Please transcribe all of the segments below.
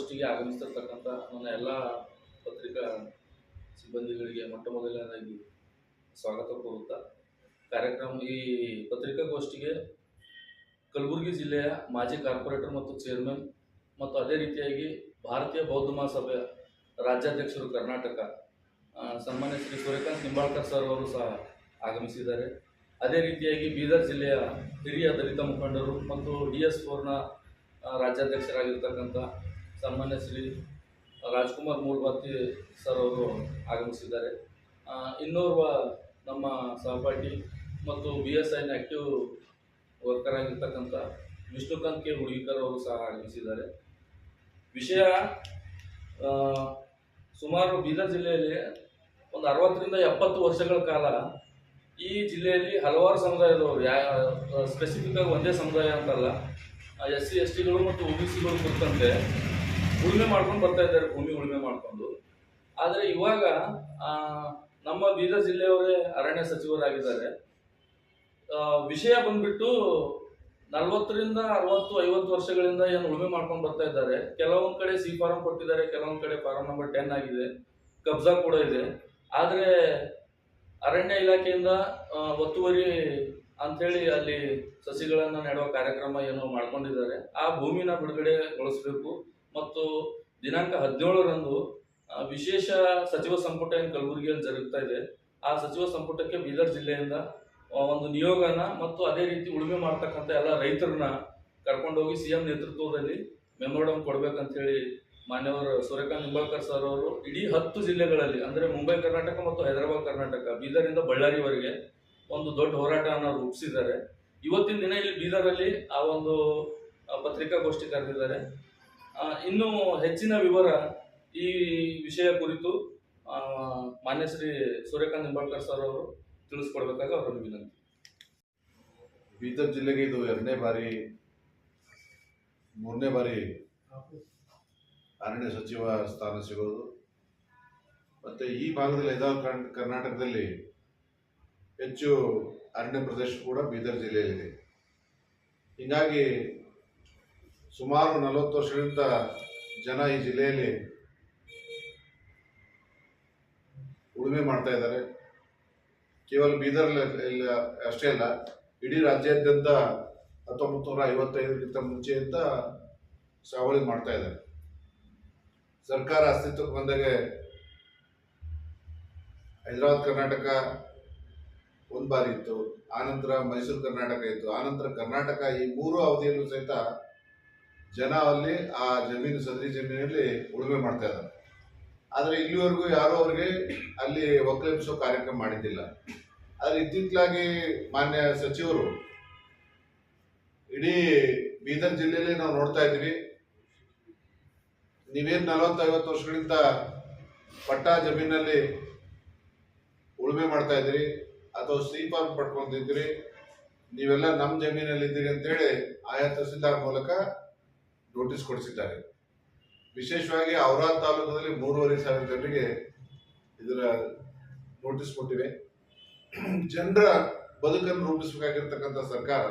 ಪತ್ರಿಕಾಗೋಷ್ಠಿಗೆ ಆಗಮಿಸಿರ್ತಕ್ಕಂಥ ನನ್ನ ಎಲ್ಲ ಪತ್ರಿಕಾ ಸಿಬ್ಬಂದಿಗಳಿಗೆ ಮೊಟ್ಟ ಮೊದಲನೇದಾಗಿ ಸ್ವಾಗತ ಕೋರುತ್ತಾ, ಕಾರ್ಯಕ್ರಮ ಈ ಪತ್ರಿಕಾಗೋಷ್ಠಿಗೆ ಕಲಬುರಗಿ ಜಿಲ್ಲೆಯ ಮಾಜಿ ಕಾರ್ಪೊರೇಟರ್ ಮತ್ತು ಚೇರ್ಮನ್ ಮತ್ತು ಅದೇ ರೀತಿಯಾಗಿ ಭಾರತೀಯ ಬೌದ್ಧ ಮಹಾಸಭೆಯ ರಾಜ್ಯಾಧ್ಯಕ್ಷರು ಕರ್ನಾಟಕ ಸನ್ಮಾನ್ಯ ಶ್ರೀ ಸೂರ್ಯಕಾಂತ್ ನಿಂಬಾಳ್ಕರ್ ಸರ್ ಅವರು ಸಹ ಆಗಮಿಸಿದ್ದಾರೆ. ಅದೇ ರೀತಿಯಾಗಿ ಬೀದರ್ ಜಿಲ್ಲೆಯ ಹಿರಿಯ ದಲಿತ ಮುಖಂಡರು ಮತ್ತು ಡಿ ಎಸ್ ಫೋರ್ನ ರಾಜ್ಯಾಧ್ಯಕ್ಷರಾಗಿರ್ತಕ್ಕಂಥ ಸನ್ಮಾನ್ಯ ಶ್ರೀ ರಾಜ್ಕುಮಾರ್ ಮೂಲ್ಬಾತಿ ಸರ್ ಅವರು ಆಗಮಿಸಿದ್ದಾರೆ. ಇನ್ನೋರ್ವ ನಮ್ಮ ಸಹಪಾಠಿ ಮತ್ತು ಬಿ ಎಸ್ ಐನ ಆ್ಯಕ್ಟಿವ್ ವರ್ಕರ್ ಆಗಿರ್ತಕ್ಕಂಥ ವಿಷ್ಣುಕಾಂತ್ ಕೆ. ಹುಡುಗಿಕರ್ ಅವರು ಸಹ ಆಗಮಿಸಿದ್ದಾರೆ. ವಿಷಯ ಸುಮಾರು ಬೀದರ್ ಜಿಲ್ಲೆಯಲ್ಲಿ ಒಂದು ಅರವತ್ತರಿಂದ ಎಪ್ಪತ್ತು ವರ್ಷಗಳ ಕಾಲ ಈ ಜಿಲ್ಲೆಯಲ್ಲಿ ಹಲವಾರು ಸಮುದಾಯದವರು ಯಾ ಸ್ಪೆಸಿಫಿಕ್ ಆಗಿ ಒಂದೇ ಸಮುದಾಯ ಅಂತಲ್ಲ. ಎಸ್ ಸಿ ಎಸ್ ಟಿಗಳು ಮತ್ತು ಒ ಬಿ ಸಿಗಳು ಕುರಿತಂತೆ ಉಳುಮೆ ಮಾಡ್ಕೊಂಡು ಬರ್ತಾ ಇದ್ದಾರೆ, ಭೂಮಿ ಉಳುಮೆ ಮಾಡ್ಕೊಂಡು. ಆದರೆ ಇವಾಗ ನಮ್ಮ ಬೀದರ್ ಜಿಲ್ಲೆಯವರೇ ಅರಣ್ಯ ಸಚಿವರಾಗಿದ್ದಾರೆ. ವಿಷಯ ಬಂದ್ಬಿಟ್ಟು ನಲವತ್ತರಿಂದ ಅರವತ್ತು, ಐವತ್ತು ವರ್ಷಗಳಿಂದ ಏನು ಉಳುಮೆ ಮಾಡ್ಕೊಂಡು ಬರ್ತಾ ಇದ್ದಾರೆ. ಕೆಲವೊಂದು ಕಡೆ ಸಿ ಫಾರಂ ಕೊಟ್ಟಿದ್ದಾರೆ, ಕೆಲವೊಂದು ಕಡೆ ಫಾರಂ ನಂಬರ್ ಟೆನ್ ಆಗಿದೆ. ಕಬ್ಜಾ ಕೂಡ ಇದೆ. ಆದರೆ ಅರಣ್ಯ ಇಲಾಖೆಯಿಂದ ಒತ್ತುವರಿ ಅಂಥೇಳಿ ಅಲ್ಲಿ ಸಸಿಗಳನ್ನು ನೆಡುವ ಕಾರ್ಯಕ್ರಮ ಏನು ಮಾಡ್ಕೊಂಡಿದ್ದಾರೆ. ಆ ಭೂಮಿನ ಬಿಡುಗಡೆಗೊಳಿಸಬೇಕು. ಮತ್ತು ದಿನಾಂಕ ಹದಿನೇಳರಂದು ವಿಶೇಷ ಸಚಿವ ಸಂಪುಟ ಏನು ಕಲಬುರಗಿಯಲ್ಲಿ ಜರುಗ್ತಾ ಇದೆ, ಆ ಸಚಿವ ಸಂಪುಟಕ್ಕೆ ಬೀದರ್ ಜಿಲ್ಲೆಯಿಂದ ಒಂದು ನಿಯೋಗನ ಮತ್ತು ಅದೇ ರೀತಿ ಉಳುಮೆ ಮಾಡ್ತಕ್ಕಂಥ ಎಲ್ಲ ರೈತರನ್ನ ಕರ್ಕೊಂಡೋಗಿ ಸಿ ಎಂ ನೇತೃತ್ವದಲ್ಲಿ ಮೆಮೋರಂ ಕೊಡ್ಬೇಕಂತ ಹೇಳಿ ಮಾನ್ಯವರು ಸೂರ್ಯಕಾಂತ್ ನಿಂಬಾಳ್ಕರ್ ಸರ್ ಅವರು ಇಡೀ ಹತ್ತು ಜಿಲ್ಲೆಗಳಲ್ಲಿ, ಅಂದ್ರೆ ಮುಂಬೈ, ಕರ್ನಾಟಕ ಮತ್ತು ಹೈದರಾಬಾದ್, ಕರ್ನಾಟಕ ಬೀದರಿಂದ ಬಳ್ಳಾರಿವರೆಗೆ ಒಂದು ದೊಡ್ಡ ಹೋರಾಟವನ್ನು ರೂಪಿಸಿದ್ದಾರೆ. ಇವತ್ತಿನ ದಿನ ಇಲ್ಲಿ ಬೀದರಲ್ಲಿ ಆ ಒಂದು ಪತ್ರಿಕಾಗೋಷ್ಠಿ ಕರೆದಿದ್ದಾರೆ. ಇನ್ನು ಹೆಚ್ಚಿನ ವಿವರ ಈ ವಿಷಯ ಕುರಿತು ಮಾನ್ಯ ಶ್ರೀ ಸೂರ್ಯಕಾಂತ್ ನಿಂಬಾಳ್ಕರ್ ಸರ್ ಅವರು ತಿಳಿಸ್ಕೊಡ್ಬೇಕಾಗ ಅವರನ್ನು ವಿನಂತಿ. ಬೀದರ್ ಜಿಲ್ಲೆಗೆ ಇದು ಎರಡನೇ ಬಾರಿ, ಮೂರನೇ ಬಾರಿ ಅರಣ್ಯ ಸಚಿವ ಸ್ಥಾನ ಸಿಗೋದು. ಮತ್ತು ಈ ಭಾಗದಲ್ಲಿ ಇದಾವ ಕರ್ನ್- ಕರ್ನಾಟಕದಲ್ಲಿ ಹೆಚ್ಚು ಅರಣ್ಯ ಪ್ರದೇಶ ಕೂಡ ಬೀದರ್ ಜಿಲ್ಲೆಯಲ್ಲಿದೆ. ಹೀಗಾಗಿ ಸುಮಾರು ನಲವತ್ತು ವರ್ಷಗಳಿಂದ ಜನ ಈ ಜಿಲ್ಲೆಯಲ್ಲಿ ಉಳುಮೆ ಮಾಡ್ತಾ ಇದ್ದಾರೆ. ಕೇವಲ ಬೀದರ್ ಅಷ್ಟೇ ಅಲ್ಲ, ಇಡೀ ರಾಜ್ಯಾದ್ಯಂತ ಹತ್ತೊಂಬತ್ತು ನೂರ ಐವತ್ತೈದಕ್ಕಿಂತ ಮುಂಚೆಯಿಂದ ಸಾವಳಿ ಮಾಡ್ತಾ ಇದ್ದಾರೆ. ಸರ್ಕಾರ ಅಸ್ತಿತ್ವಕ್ಕೆ ಬಂದಾಗ ಹೈದರಾಬಾದ್, ಕರ್ನಾಟಕ ಒಂದು ಬಾರಿ ಇತ್ತು. ಆನಂತರ ಮೈಸೂರು, ಕರ್ನಾಟಕ ಇತ್ತು. ಆನಂತರ ಕರ್ನಾಟಕ ಈ ಮೂರು ಅವಧಿಯಲ್ಲೂ ಸಹಿತ ಜನ ಅಲ್ಲಿ ಆ ಜಮೀನು, ಸದರಿ ಜಮೀನಲ್ಲಿ ಉಳುಮೆ ಮಾಡ್ತಾ ಇದ್ದಾರೆ. ಆದರೆ ಇಲ್ಲಿವರೆಗೂ ಯಾರೂ ಅವ್ರಿಗೆ ಅಲ್ಲಿ ಒಕ್ಕಲಿಸೋ ಕಾರ್ಯಕ್ರಮ ಮಾಡಿದ್ದಿಲ್ಲ. ಆದರೆ ಇತ್ತಿತ್ತಲಾಗಿ ಮಾನ್ಯ ಸಚಿವರು ಇಡೀ ಬೀದರ್ ಜಿಲ್ಲೆಯಲ್ಲಿ ನಾವು ನೋಡ್ತಾ ಇದ್ವಿ ನೀವೇನು ನಲವತ್ತೈವತ್ತು ವರ್ಷಗಳಿಂದ ಪಟ್ಟಾ ಜಮೀನಲ್ಲಿ ಉಳುಮೆ ಮಾಡ್ತಾ ಇದ್ದೀರಿ, ಅಥವಾ ಸಿ ಫಾರ್ಮ್ ನೀವೆಲ್ಲ ನಮ್ಮ ಜಮೀನಲ್ಲಿ ಇದ್ದೀರಿ ಅಂತೇಳಿ ಆಯಾ ತಹಸೀಲ್ದಾರ್ ಮೂಲಕ ನೋಟಿಸ್ ಕೊಡಿಸಿದ್ದಾರೆ. ವಿಶೇಷವಾಗಿ ಔರಾದ್ ತಾಲೂಕಿನಲ್ಲಿ ಮೂರುವರೆ ಸಾವಿರ ಜನರಿಗೆ ಇದರ ನೋಟಿಸ್ ಕೊಟ್ಟಿವೆ. ಜನರ ಬದುಕನ್ನು ರೂಪಿಸಬೇಕಾಗಿರ್ತಕ್ಕಂಥ ಸರ್ಕಾರ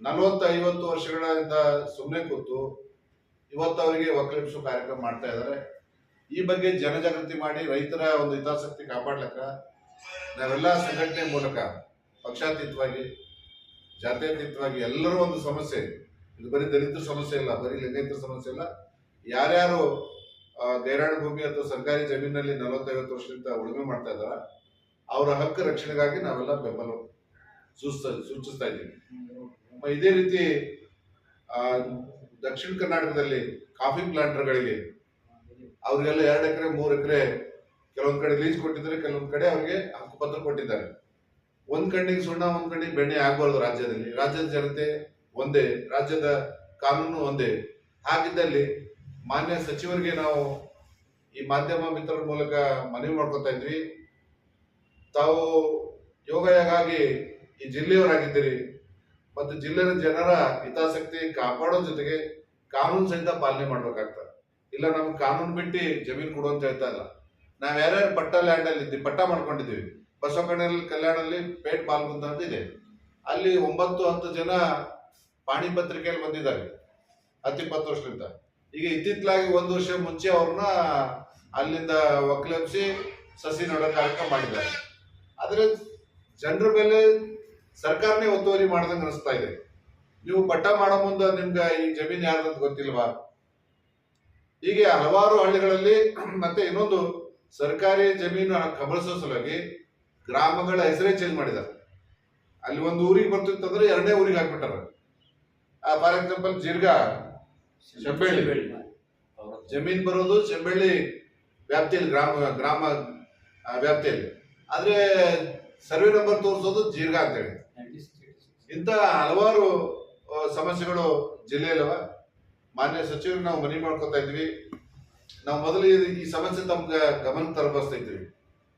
ನಲವತ್ತು ಐವತ್ತು ವರ್ಷಗಳಿಂದ ಸುಮ್ಮನೆ ಕೂತು ಇವತ್ತು ಅವರಿಗೆ ಒಕ್ಕಲಿಪಿಸೋ ಕಾರ್ಯಕ್ರಮ ಮಾಡ್ತಾ ಇದ್ದಾರೆ. ಈ ಬಗ್ಗೆ ಜನಜಾಗೃತಿ ಮಾಡಿ ರೈತರ ಒಂದು ಹಿತಾಸಕ್ತಿ ಕಾಪಾಡ್ಲಕ್ಕ ನಾವೆಲ್ಲ ಸಂಘಟನೆ ಮೂಲಕ ಪಕ್ಷಾತೀತವಾಗಿ, ಜಾತ್ಯತೀತವಾಗಿ ಎಲ್ಲರೂ ಒಂದು ಸಮಸ್ಯೆ ಇದು ಬರೀ ದಲಿತರ ಸಮಸ್ಯೆ ಇಲ್ಲ ಬರೀ ಲಿಂಗಾಯತರ ಸಮಸ್ಯೆ ಇಲ್ಲ. ಯಾರ್ಯಾರು ಆ, ಗೈರಾಣ ಭೂಮಿ ಅಥವಾ ಸರ್ಕಾರಿ ಜಮೀನಲ್ಲಿ ನಲವತ್ತೈವತ್ತು ವರ್ಷದಿಂದ ಉಳುಮೆ ಮಾಡ್ತಾ ಇದ್ದಾರ ಅವರ ಹಕ್ಕು ರಕ್ಷಣೆಗಾಗಿ ನಾವೆಲ್ಲ ಬೆಂಬಲ ಸೂಚಿಸ್ತಾ ಸೂಚಿಸ್ತಾ ಇದ್ದೀವಿ. ಇದೇ ರೀತಿ ದಕ್ಷಿಣ ಕರ್ನಾಟಕದಲ್ಲಿ ಕಾಫಿ ಪ್ಲಾಂಟರ್ಗಳಿಗೆ ಅವರಿಗೆಲ್ಲ ಎರಡು ಎಕರೆ ಮೂರು ಎಕರೆ ಕೆಲವೊಂದು ಕಡೆ ಲೀಸ್ ಕೊಟ್ಟಿದ್ದಾರೆ ಕೆಲವೊಂದು ಕಡೆ ಅವ್ರಿಗೆ ಹಕ್ಕುಪತ್ರ ಕೊಟ್ಟಿದ್ದಾರೆ. ಒಂದು ಕಣ್ಣಿಗೆ ಸುಣ್ಣ ಒಂದು ಕಣ್ಣಿಗೆ ಬೆಣ್ಣೆ ಆಗ್ಬಾರ್ದು ರಾಜ್ಯದಲ್ಲಿ. ರಾಜ್ಯದ ಜನತೆ ಒಂದೇ ರಾಜ್ಯದ ಕಾನೂನು ಒಂದೇ. ಹಾಗಿದ್ದಲ್ಲಿ ಮಾನ್ಯ ಸಚಿವರಿಗೆ ನಾವು ಈ ಮಾಧ್ಯಮ ಮಿತ್ರರ ಮೂಲಕ ಮನವಿ ಮಾಡ್ಕೊತಾ ಇದ್ವಿ. ತಾವು ಯೋಗಯಾಗಾಗಿ ಈ ಜಿಲ್ಲೆಯವರಾಗಿದ್ದೀರಿ. ಮತ್ತು ಜಿಲ್ಲೆಯ ಜನರ ಹಿತಾಸಕ್ತಿ ಕಾಪಾಡೋ ಜೊತೆಗೆ ಕಾನೂನು ಸಹಿತ ಪಾಲನೆ ಮಾಡ್ಬೇಕಾಗ್ತದೆ. ಇಲ್ಲ ನಮ್ಗೆ ಕಾನೂನು ಬಿಟ್ಟು ಜಮೀನು ಕೊಡು ಅಂತ ಹೇಳ್ತಾ ಇಲ್ಲ. ನಾವು ಯಾರ್ಯಾರು ಪಟ್ಟ ಲ್ಯಾಂಡ್ ಅಲ್ಲಿ ಇದ್ದೀವಿ ಪಟ್ಟ ಮಾಡ್ಕೊಂಡಿದ್ದೀವಿ. ಬಸವಕಣ್ಣ ಕಲ್ಯಾಣಲ್ಲಿ ಪೇಟ್ ಪಾಲ್ಗೊಂತ ಅಂತ ಇದೆ. ಅಲ್ಲಿ ಒಂಬತ್ತು ಹತ್ತು ಜನ ಪಾಣಿ ಪತ್ರಿಕೆಯಲ್ಲಿ ಬಂದಿದ್ದಾರೆ ಹತ್ತಿಪ್ಪತ್ತು ವರ್ಷದಿಂದ. ಈಗ ಇತ್ತಿತ್ತಲಾಗಿ ಒಂದು ವರ್ಷ ಮುಂಚೆ ಅವ್ರನ್ನ ಅಲ್ಲಿಂದ ಒಕ್ಕಲಿಸಿ ಸಸಿ ನೋಡೋ ಕಾರ್ಯಕ್ರಮ ಮಾಡಿದ್ದಾರೆ. ಆದರೆ ಜನರ ಮೇಲೆ ಸರ್ಕಾರನೇ ಒತ್ತುವರಿ ಮಾಡ್ದಂಗೆ ಅನಿಸ್ತಾ ಇದೆ. ನೀವು ಪಟ್ಟ ಮಾಡೋ ಮುಂದೆ ನಿಮ್ಗೆ ಈ ಜಮೀನ್ ಯಾರ್ದಂತ ಗೊತ್ತಿಲ್ವಾ? ಹೀಗೆ ಹಲವಾರು ಹಳ್ಳಿಗಳಲ್ಲಿ ಮತ್ತೆ ಇನ್ನೊಂದು ಸರ್ಕಾರಿ ಜಮೀನು ಕಬಳಿಸೋ ಸಲುವಾಗಿ ಗ್ರಾಮಗಳ ಹೆಸರೇ ಚೇಂಜ್ ಮಾಡಿದ್ದಾರೆ. ಅಲ್ಲಿ ಒಂದು ಊರಿಗೆ ಬರ್ತಿತ್ತಂದ್ರೆ ಎರಡನೇ ಊರಿಗೆ ಹಾಕ್ಬಿಟ್ಟಾರ. ಫಾರ್ ಎಕ್ಸಾಂಪಲ್ ಜೀರ್ಗಾ ಶೆಬ್ಬೆಳ್ಳಿ ಜಮೀನ್ ಬರೋದು ಚೆಂಬೆಳ್ಳಿ ವ್ಯಾಪ್ತಿಯಲ್ಲಿ ಗ್ರಾಮ ಗ್ರಾಮ ವ್ಯಾಪ್ತಿಯಲ್ಲಿ. ಆದ್ರೆ ಸರ್ವೆ ನಂಬರ್ ತೋರಿಸೋದು ಜೀರ್ಗ ಅಂತೇಳಿ. ಇಂಥ ಹಲವಾರು ಸಮಸ್ಯೆಗಳು ಜಿಲ್ಲೆಯಲ್ಲವ ಮಾನ್ಯ ಸಚಿವರು ನಾವು ಮನವಿ ಮಾಡ್ಕೊತಾ ಇದ್ವಿ. ನಾವು ಮೊದಲು ಈ- ಈ ಸಮಸ್ಯೆ ತಮ್ಗೆ ಗಮನ ತರಬಸ್ತಾ ಇದ್ವಿ.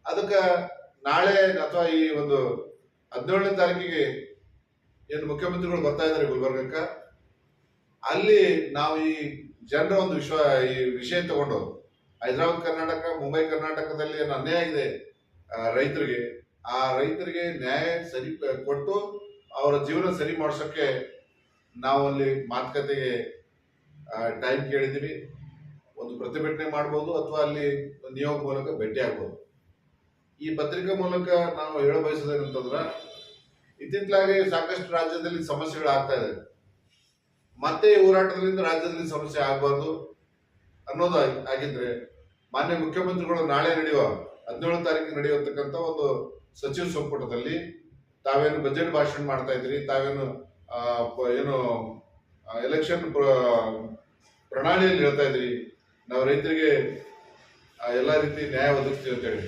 ಅದಕ್ಕೆ ನಾಳೆ ಅಥವಾ ಈ ಒಂದು ಹದಿನೇಳನೇ ತಾರೀಕಿಗೆ ಏನು ಮುಖ್ಯಮಂತ್ರಿಗಳು ಬರ್ತಾ ಇದ್ದಾರೆ ಗುಲ್ಬರ್ಗಕ್ಕೆ. ಅಲ್ಲಿ ನಾವು ಈ ಜನರ ಒಂದು ವಿಶ್ವ, ಈ ವಿಷಯ ತಗೊಂಡು ಹೈದರಾಬಾದ್ ಕರ್ನಾಟಕ, ಮುಂಬೈ ಕರ್ನಾಟಕದಲ್ಲಿ ಏನು ಅನ್ಯಾಯ ಇದೆ ರೈತರಿಗೆ, ಆ ರೈತರಿಗೆ ನ್ಯಾಯ ಸರಿ, ಕೊಟ್ಟು ಅವರ ಜೀವನ ಸರಿ ಮಾಡ್ಸೋಕ್ಕೆ ನಾವು ಅಲ್ಲಿ ಮಾತುಕತೆಗೆ ಟೈಮ್ ಕೇಳಿದ್ದೀವಿ. ಒಂದು ಪ್ರತಿಭಟನೆ ಮಾಡ್ಬೋದು ಅಥವಾ ಅಲ್ಲಿ ನಿಯೋಗ ಮೂಲಕ ಭೇಟಿ ಆಗ್ಬೋದು. ಈ ಪತ್ರಿಕೆ ಮೂಲಕ ನಾವು ಹೇಳ ಬಯಸೋದೇನಂತಂದ್ರ ಇತ್ತಿತ್ತಲಾಗಿ ಸಾಕಷ್ಟು ರಾಜ್ಯದಲ್ಲಿ ಸಮಸ್ಯೆಗಳು ಆಗ್ತಾ ಇದೆ ಮತ್ತೆ ಈ ಹೋರಾಟದಿಂದ ರಾಜ್ಯದಲ್ಲಿ ಸಮಸ್ಯೆ ಆಗಬಾರ್ದು ಅನ್ನೋದು ಆಗಿ- ಆಗಿದ್ರೆ ಮಾನ್ಯ ಮುಖ್ಯಮಂತ್ರಿಗಳು ನಾಳೆ ನಡೆಯುವ ಹದಿನೇಳು ತಾರೀಕು ನಡೆಯುವಂತಕ್ಕಂಥ ಒಂದು ಸಚಿವ ಸಂಪುಟದಲ್ಲಿ ತಾವೇನು ಬಜೆಟ್ ಭಾಷಣ ಮಾಡ್ತಾ ಇದ್ರಿ ತಾವೇನು ಏನು ಎಲೆಕ್ಷನ್ ಪ್ರಣಾಳಿಯಲ್ಲಿ ಹೇಳ್ತಾ ಇದ್ರಿ ನಾವು ರೈತರಿಗೆ ಎಲ್ಲ ರೀತಿ ನ್ಯಾಯ ಒದಗಿಸ್ತೀವಿ ಅಂತ ಹೇಳಿ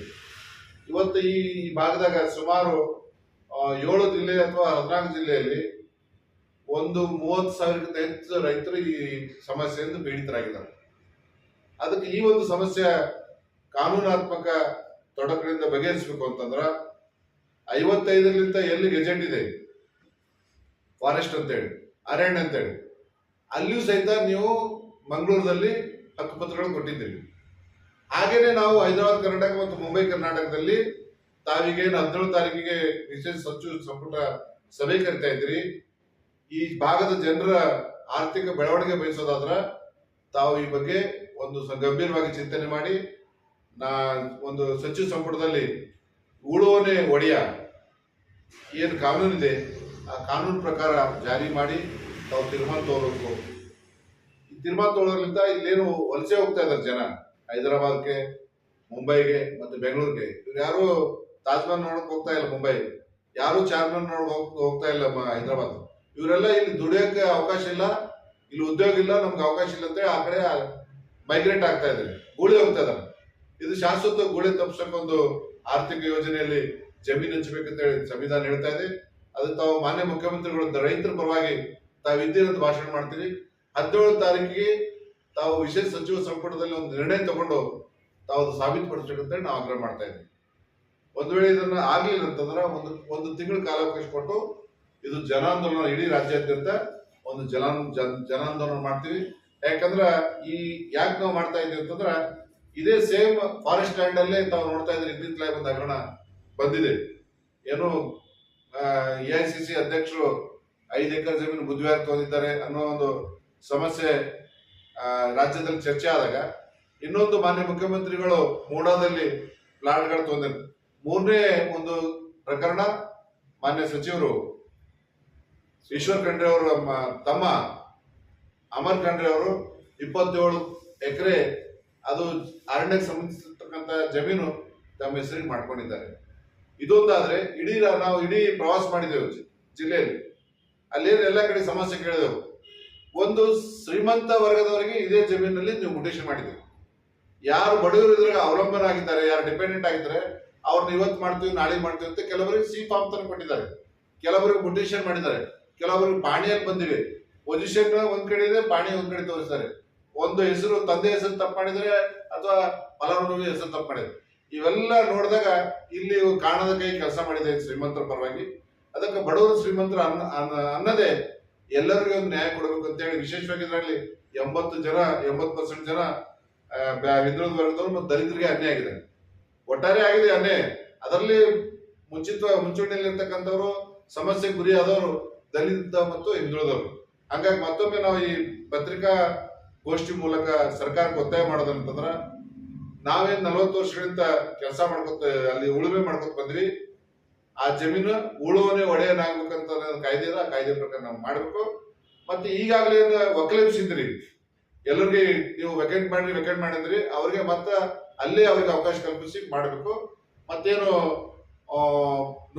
ಇವತ್ತು ಈ ಭಾಗದಾಗ ಸುಮಾರು ಏಳು ಜಿಲ್ಲೆ ಅಥವಾ ಹದಿನಾಲ್ಕು ಜಿಲ್ಲೆಯಲ್ಲಿ ಒಂದು ಮೂವತ್ತು ಸಾವಿರಕ್ಕಿಂತ ಹೆಚ್ಚು ರೈತರು ಈ ಸಮಸ್ಯೆಯಿಂದ ಪೀಡಿತರಾಗಿದ್ದಾರೆ. ಅದಕ್ಕೆ ಈ ಒಂದು ಸಮಸ್ಯೆ ಕಾನೂನಾತ್ಮಕ ತೊಡಕಿನಿಂದ ಬಗೆಹರಿಸಬೇಕು ಅಂತಂದ್ರ ಐವತ್ತೈದರಿಂದ ಎಲ್ಲಿ ಗೆಜೆಟ್ ಇದೆ? ಫಾರೆಸ್ಟ್ ಅಂತೇಳಿ, ಅರಣ್ಯ ಅಂತೇಳಿ. ಅಲ್ಲಿಯೂ ಸಹಿತ ನೀವು ಮಂಗಳೂರಲ್ಲಿ ಹಕ್ಕುಪತ್ರಗಳು ಕೊಟ್ಟಿದ್ದೀರಿ. ಹಾಗೇನೆ ನಾವು ಹೈದರಾಬಾದ್, ಕರ್ನಾಟಕ ಮತ್ತು ಮುಂಬೈ, ಕರ್ನಾಟಕದಲ್ಲಿ ತಾವೀಗೇನು ಹದಿನೇಳು ತಾರೀಕಿಗೆ ವಿಶೇಷ ಸಚಿವ ಸಂಪುಟ ಸಭೆ ಕರಿತಾ ಇದ್ರಿ ಈ ಭಾಗದ ಜನರ ಆರ್ಥಿಕ ಬೆಳವಣಿಗೆ ಬಯಸೋದಾದ್ರ ತಾವು ಈ ಬಗ್ಗೆ ಒಂದು ಗಂಭೀರವಾಗಿ ಚಿಂತನೆ ಮಾಡಿ, ನಾ ಒಂದು ಸಚಿವ ಸಂಪುಟದಲ್ಲಿ ಉಳುವನೆ ಒಡೆಯ ಏನು ಕಾನೂನಿದೆ ಆ ಕಾನೂನು ಪ್ರಕಾರ ಜಾರಿ ಮಾಡಿ ತಾವು ತೀರ್ಮಾನ ತಗೋಬೇಕು. ಈ ತೀರ್ಮಾನ ತಗೊಳ್ಳೋದ್ರಿಂದ ಇಲ್ಲೇನು ವಲಸೆ ಹೋಗ್ತಾ ಇದ್ದಾರೆ ಜನ. ಹೈದರಾಬಾದ್ಗೆ, ಮುಂಬೈಗೆ ಮತ್ತು ಬೆಂಗಳೂರಿಗೆ. ಇವ್ರು ಯಾರು ತಾಜ್ ಮಹಲ್ ನೋಡಕ್ ಹೋಗ್ತಾ ಇಲ್ಲ ಮುಂಬೈ. ಯಾರು ಚಾರ್ಮನ್ ನೋಡಕ್ ಹೋಗ್ತಾ ಇಲ್ಲ ಹೈದರಾಬಾದ್. ಇವರೆಲ್ಲ ಇಲ್ಲಿ ದುಡಿಯೋಕೆ ಅವಕಾಶ ಇಲ್ಲ. ಇಲ್ಲಿ ಉದ್ಯೋಗ ಇಲ್ಲ, ನಮ್ಗೆ ಅವಕಾಶ ಇಲ್ಲ ಅಂತೇಳಿ ಆ ಕಡೆ ಮೈಗ್ರೇಟ್ ಆಗ್ತಾ ಇದ್ದಾರೆ. ಗೂಳಿ ಹೋಗ್ತಾ ಇದ್ದಾರೆ. ಇದು ಶಾಶ್ವತ ಗೂಳಿ ಒಂದು ಆರ್ಥಿಕ ಯೋಜನೆಯಲ್ಲಿ ಜಮೀನು ಹಂಚಬೇಕಂತ ಹೇಳಿ ಸಂವಿಧಾನ ಹೇಳ್ತಾ ಇದೆ. ಅದು ತಾವು ಮಾನ್ಯ ಮುಖ್ಯಮಂತ್ರಿಗಳು ರೈತರ ಪರವಾಗಿ ತಾವು ಇದ್ದೀರಂತ ಭಾಷಣ ಮಾಡ್ತೀರಿ. ಹದಿನೇಳು ತಾರೀಕಿಗೆ ತಾವು ವಿಶೇಷ ಸಚಿವ ಸಂಪುಟದಲ್ಲಿ ಒಂದು ನಿರ್ಣಯ ತಗೊಂಡು ತಾವು ಸಾಬೀತು ಸಾಬೀತುಪಡಿಸ್ಬೇಕಂತ ನಾವು ಆಗ್ರಹ ಮಾಡ್ತಾ ಇದ್ದೀವಿ. ಒಂದು ವೇಳೆ ಇದನ್ನ ಆಗ್ಲಿಲ್ಲ ಅಂತಂದ್ರೆ ಒಂದು ಒಂದು ತಿಂಗಳ ಕಾಲಾವಕಾಶ ಕೊಟ್ಟು ಇದು ಜನಾಂದೋಲನ ಇಡೀ ರಾಜ್ಯಾದ್ಯಂತ ಒಂದು ಜನ, ಜನ್- ಜನಾಂದೋಲನ ಮಾಡ್ತೀವಿ. ಯಾಕಂದ್ರ ಈ ಯಾಕೆ ನಾವು ಮಾಡ್ತಾ ಇದ್ದೀವಿ ಅಂತಂದ್ರ ಇದೇ ಸೇಮ್ ಫಾರೆಸ್ಟ್ ಲ್ಯಾಂಡ್ ಅಲ್ಲೇ ತಾವು ನೋಡ್ತಾ ಇದ್ರೆ ಇದ್ದಿತ್ತಲಾಗಿ ಒಂದು ಹಗರಣ ಬಂದಿದೆ. ಏನು ಎ ಐ ಸಿ ಸಿ ಅಧ್ಯಕ್ಷರು ಐದು ಎಕರೆ ಜಮೀನು ಬುದ್ಧಿವಾರ ತಗೊಂಡಿದ್ದಾರೆ ಅನ್ನೋ ಒಂದು ಸಮಸ್ಯೆ ರಾಜ್ಯದಲ್ಲಿ ಚರ್ಚೆ ಆದಾಗ ಇನ್ನೊಂದು ಮಾನ್ಯ ಮುಖ್ಯಮಂತ್ರಿಗಳು ಮೂಡಾದಲ್ಲಿ ಪ್ಲಾಟ್ಗಳು ತಗೊಂಡಿದ್ದಾರೆ. ಮೂರನೇ ಒಂದು ಪ್ರಕರಣ ಮಾನ್ಯ ಸಚಿವರು ಈಶ್ವರ್ ಖಂಡ್ರೆ ಅವರ ತಮ್ಮ ಅಮರ್ ಖಂಡ್ರೆ ಅವರು ಇಪ್ಪತ್ತೇಳು ಎಕರೆ ಅದು ಅರಣ್ಯಕ್ಕೆ ಸಂಬಂಧಿಸಿರ್ತಕ್ಕಂಥ ಜಮೀನು ತಮ್ಮ ಹೆಸರಿಗೆ ಮಾಡ್ಕೊಂಡಿದ್ದಾರೆ. ಇದೊಂದಾದ್ರೆ ಇಡೀ ನಾವು ಇಡೀ ಪ್ರವಾಸ ಮಾಡಿದ್ದೇವೆ ಜಿಲ್ಲೆಯಲ್ಲಿ. ಅಲ್ಲೇನು ಎಲ್ಲ ಕಡೆ ಸಮಸ್ಯೆ ಕೇಳಿದೆವು. ಒಂದು ಶ್ರೀಮಂತ ವರ್ಗದವರಿಗೆ ಇದೇ ಜಮೀನಲ್ಲಿ ನೀವು ಮುಟೇಶನ್ ಮಾಡಿದ್ದೀವಿ ಯಾರು ಬಡವರು ಇದ್ರಾಗ ಅವಲಂಬನ ಆಗಿದ್ದಾರೆ ಯಾರು ಡಿಪೆಂಡೆಂಟ್ ಆಗಿದ್ದಾರೆ ಅವ್ರನ್ನ ಇವತ್ತು ಮಾಡ್ತೀವಿ, ನಾಳೆ ಮಾಡ್ತೀವಿ ಅಂತ ಕೆಲವರಿಗೆ ಸಿ ಫಾರ್ಮ್ ತಂದು ಕೊಟ್ಟಿದ್ದಾರೆ. ಕೆಲವರಿಗೆ ಮುಟೇಶನ್ ಮಾಡಿದ್ದಾರೆ. ಕೆಲವರಿಗೆ ಪಾಣಿಯಲ್ಲಿ ಬಂದಿವೆ. ಪೊಸಿಷನ್ ಒಂದ್ ಕಡೆ ಇದೆ, ಪಾಣಿ ಒಂದ್ ಕಡೆ ತೋರಿಸ್ತಾರೆ. ಒಂದು ಹೆಸರು, ತಂದೆ ಹೆಸರು ತಪ್ಪು ಮಾಡಿದ್ರೆ ಅಥವಾ ಫಲಾನುಭವಿ ಹೆಸರು ತಪ್ಪು ಮಾಡಿದ್ರೆ. ಇವೆಲ್ಲ ನೋಡಿದಾಗ ಇಲ್ಲಿ ಕಾಣದ ಕೈ ಕೆಲಸ ಮಾಡಿದೆ ಶ್ರೀಮಂತರ ಪರವಾಗಿ. ಅದಕ್ಕೆ ಬಡವರು ಶ್ರೀಮಂತರ ಅನ್ನ, ಅನ್ನ- ಅನ್ನದೇ ಎಲ್ಲರಿಗೂ ಒಂದು ನ್ಯಾಯ ಕೊಡಬೇಕು ಅಂತ ಹೇಳಿ ವಿಶೇಷವಾಗಿ ಇದರಲ್ಲಿ ಎಂಬತ್ತು ಜನ, ಎಂಬತ್ತು ಪರ್ಸೆಂಟ್ ಜನ ಹಿಂದುಳಿದ ವರ್ಗದವರು ಮತ್ತು ದಲಿತರಿಗೆ ಅನ್ಯಾಯ ಆಗಿದೆ. ಒಟ್ಟಾರೆ ಆಗಿದೆ ಅನ್ನೇ ಅದರಲ್ಲಿ ಮುಂಚಿತ ಮುಂಚೂಣಿಯಲ್ಲಿ ಇರ್ತಕ್ಕಂಥವ್ರು ಸಮಸ್ಯೆ ಆದವರು ದಲಿತ ಮತ್ತು ಹಿಂದುಳಿದವರು. ಹಂಗಾಗಿ ಮತ್ತೊಮ್ಮೆ ನಾವು ಈ ಪತ್ರಿಕಾ ಗೋಷ್ಠಿ ಮೂಲಕ ಸರ್ಕಾರಕ್ಕೆ ಒತ್ತಾಯ ಮಾಡೋದಂತಂದ್ರೆ ನಾವೇನು ನಲವತ್ತು ವರ್ಷಗಳಿಂದ ಕೆಲಸ ಮಾಡ್ಕೊತ, ಅಲ್ಲಿ ಉಳುಮೆ ಮಾಡ್ಕೊತ ಬಂದ್ವಿ. ಆ ಜಮೀನು ಉಳುವನೆ ಒಡೆಯನಾಗ್ಬೇಕಂತ ಕಾಯ್ದೆ ಇದೆ. ಆ ಕಾಯ್ದೆ ಪ್ರಕಾರ ನಾವು ಮಾಡಬೇಕು. ಮತ್ತೆ ಈಗಾಗಲೇ ಒಕ್ಕಲಿಸಿದ್ರಿ ಎಲ್ಲರಿಗೆ ನೀವು ವೆಕೆಂಟ್ ಮಾಡಿ ವೆಕೆಂಟ್ ಮಾಡಿದ್ರಿ ಅವ್ರಿಗೆ ಮತ್ತೆ ಅಲ್ಲೇ ಅವ್ರಿಗೆ ಅವಕಾಶ ಕಲ್ಪಿಸಿ ಮಾಡಬೇಕು. ಮತ್ತೇನು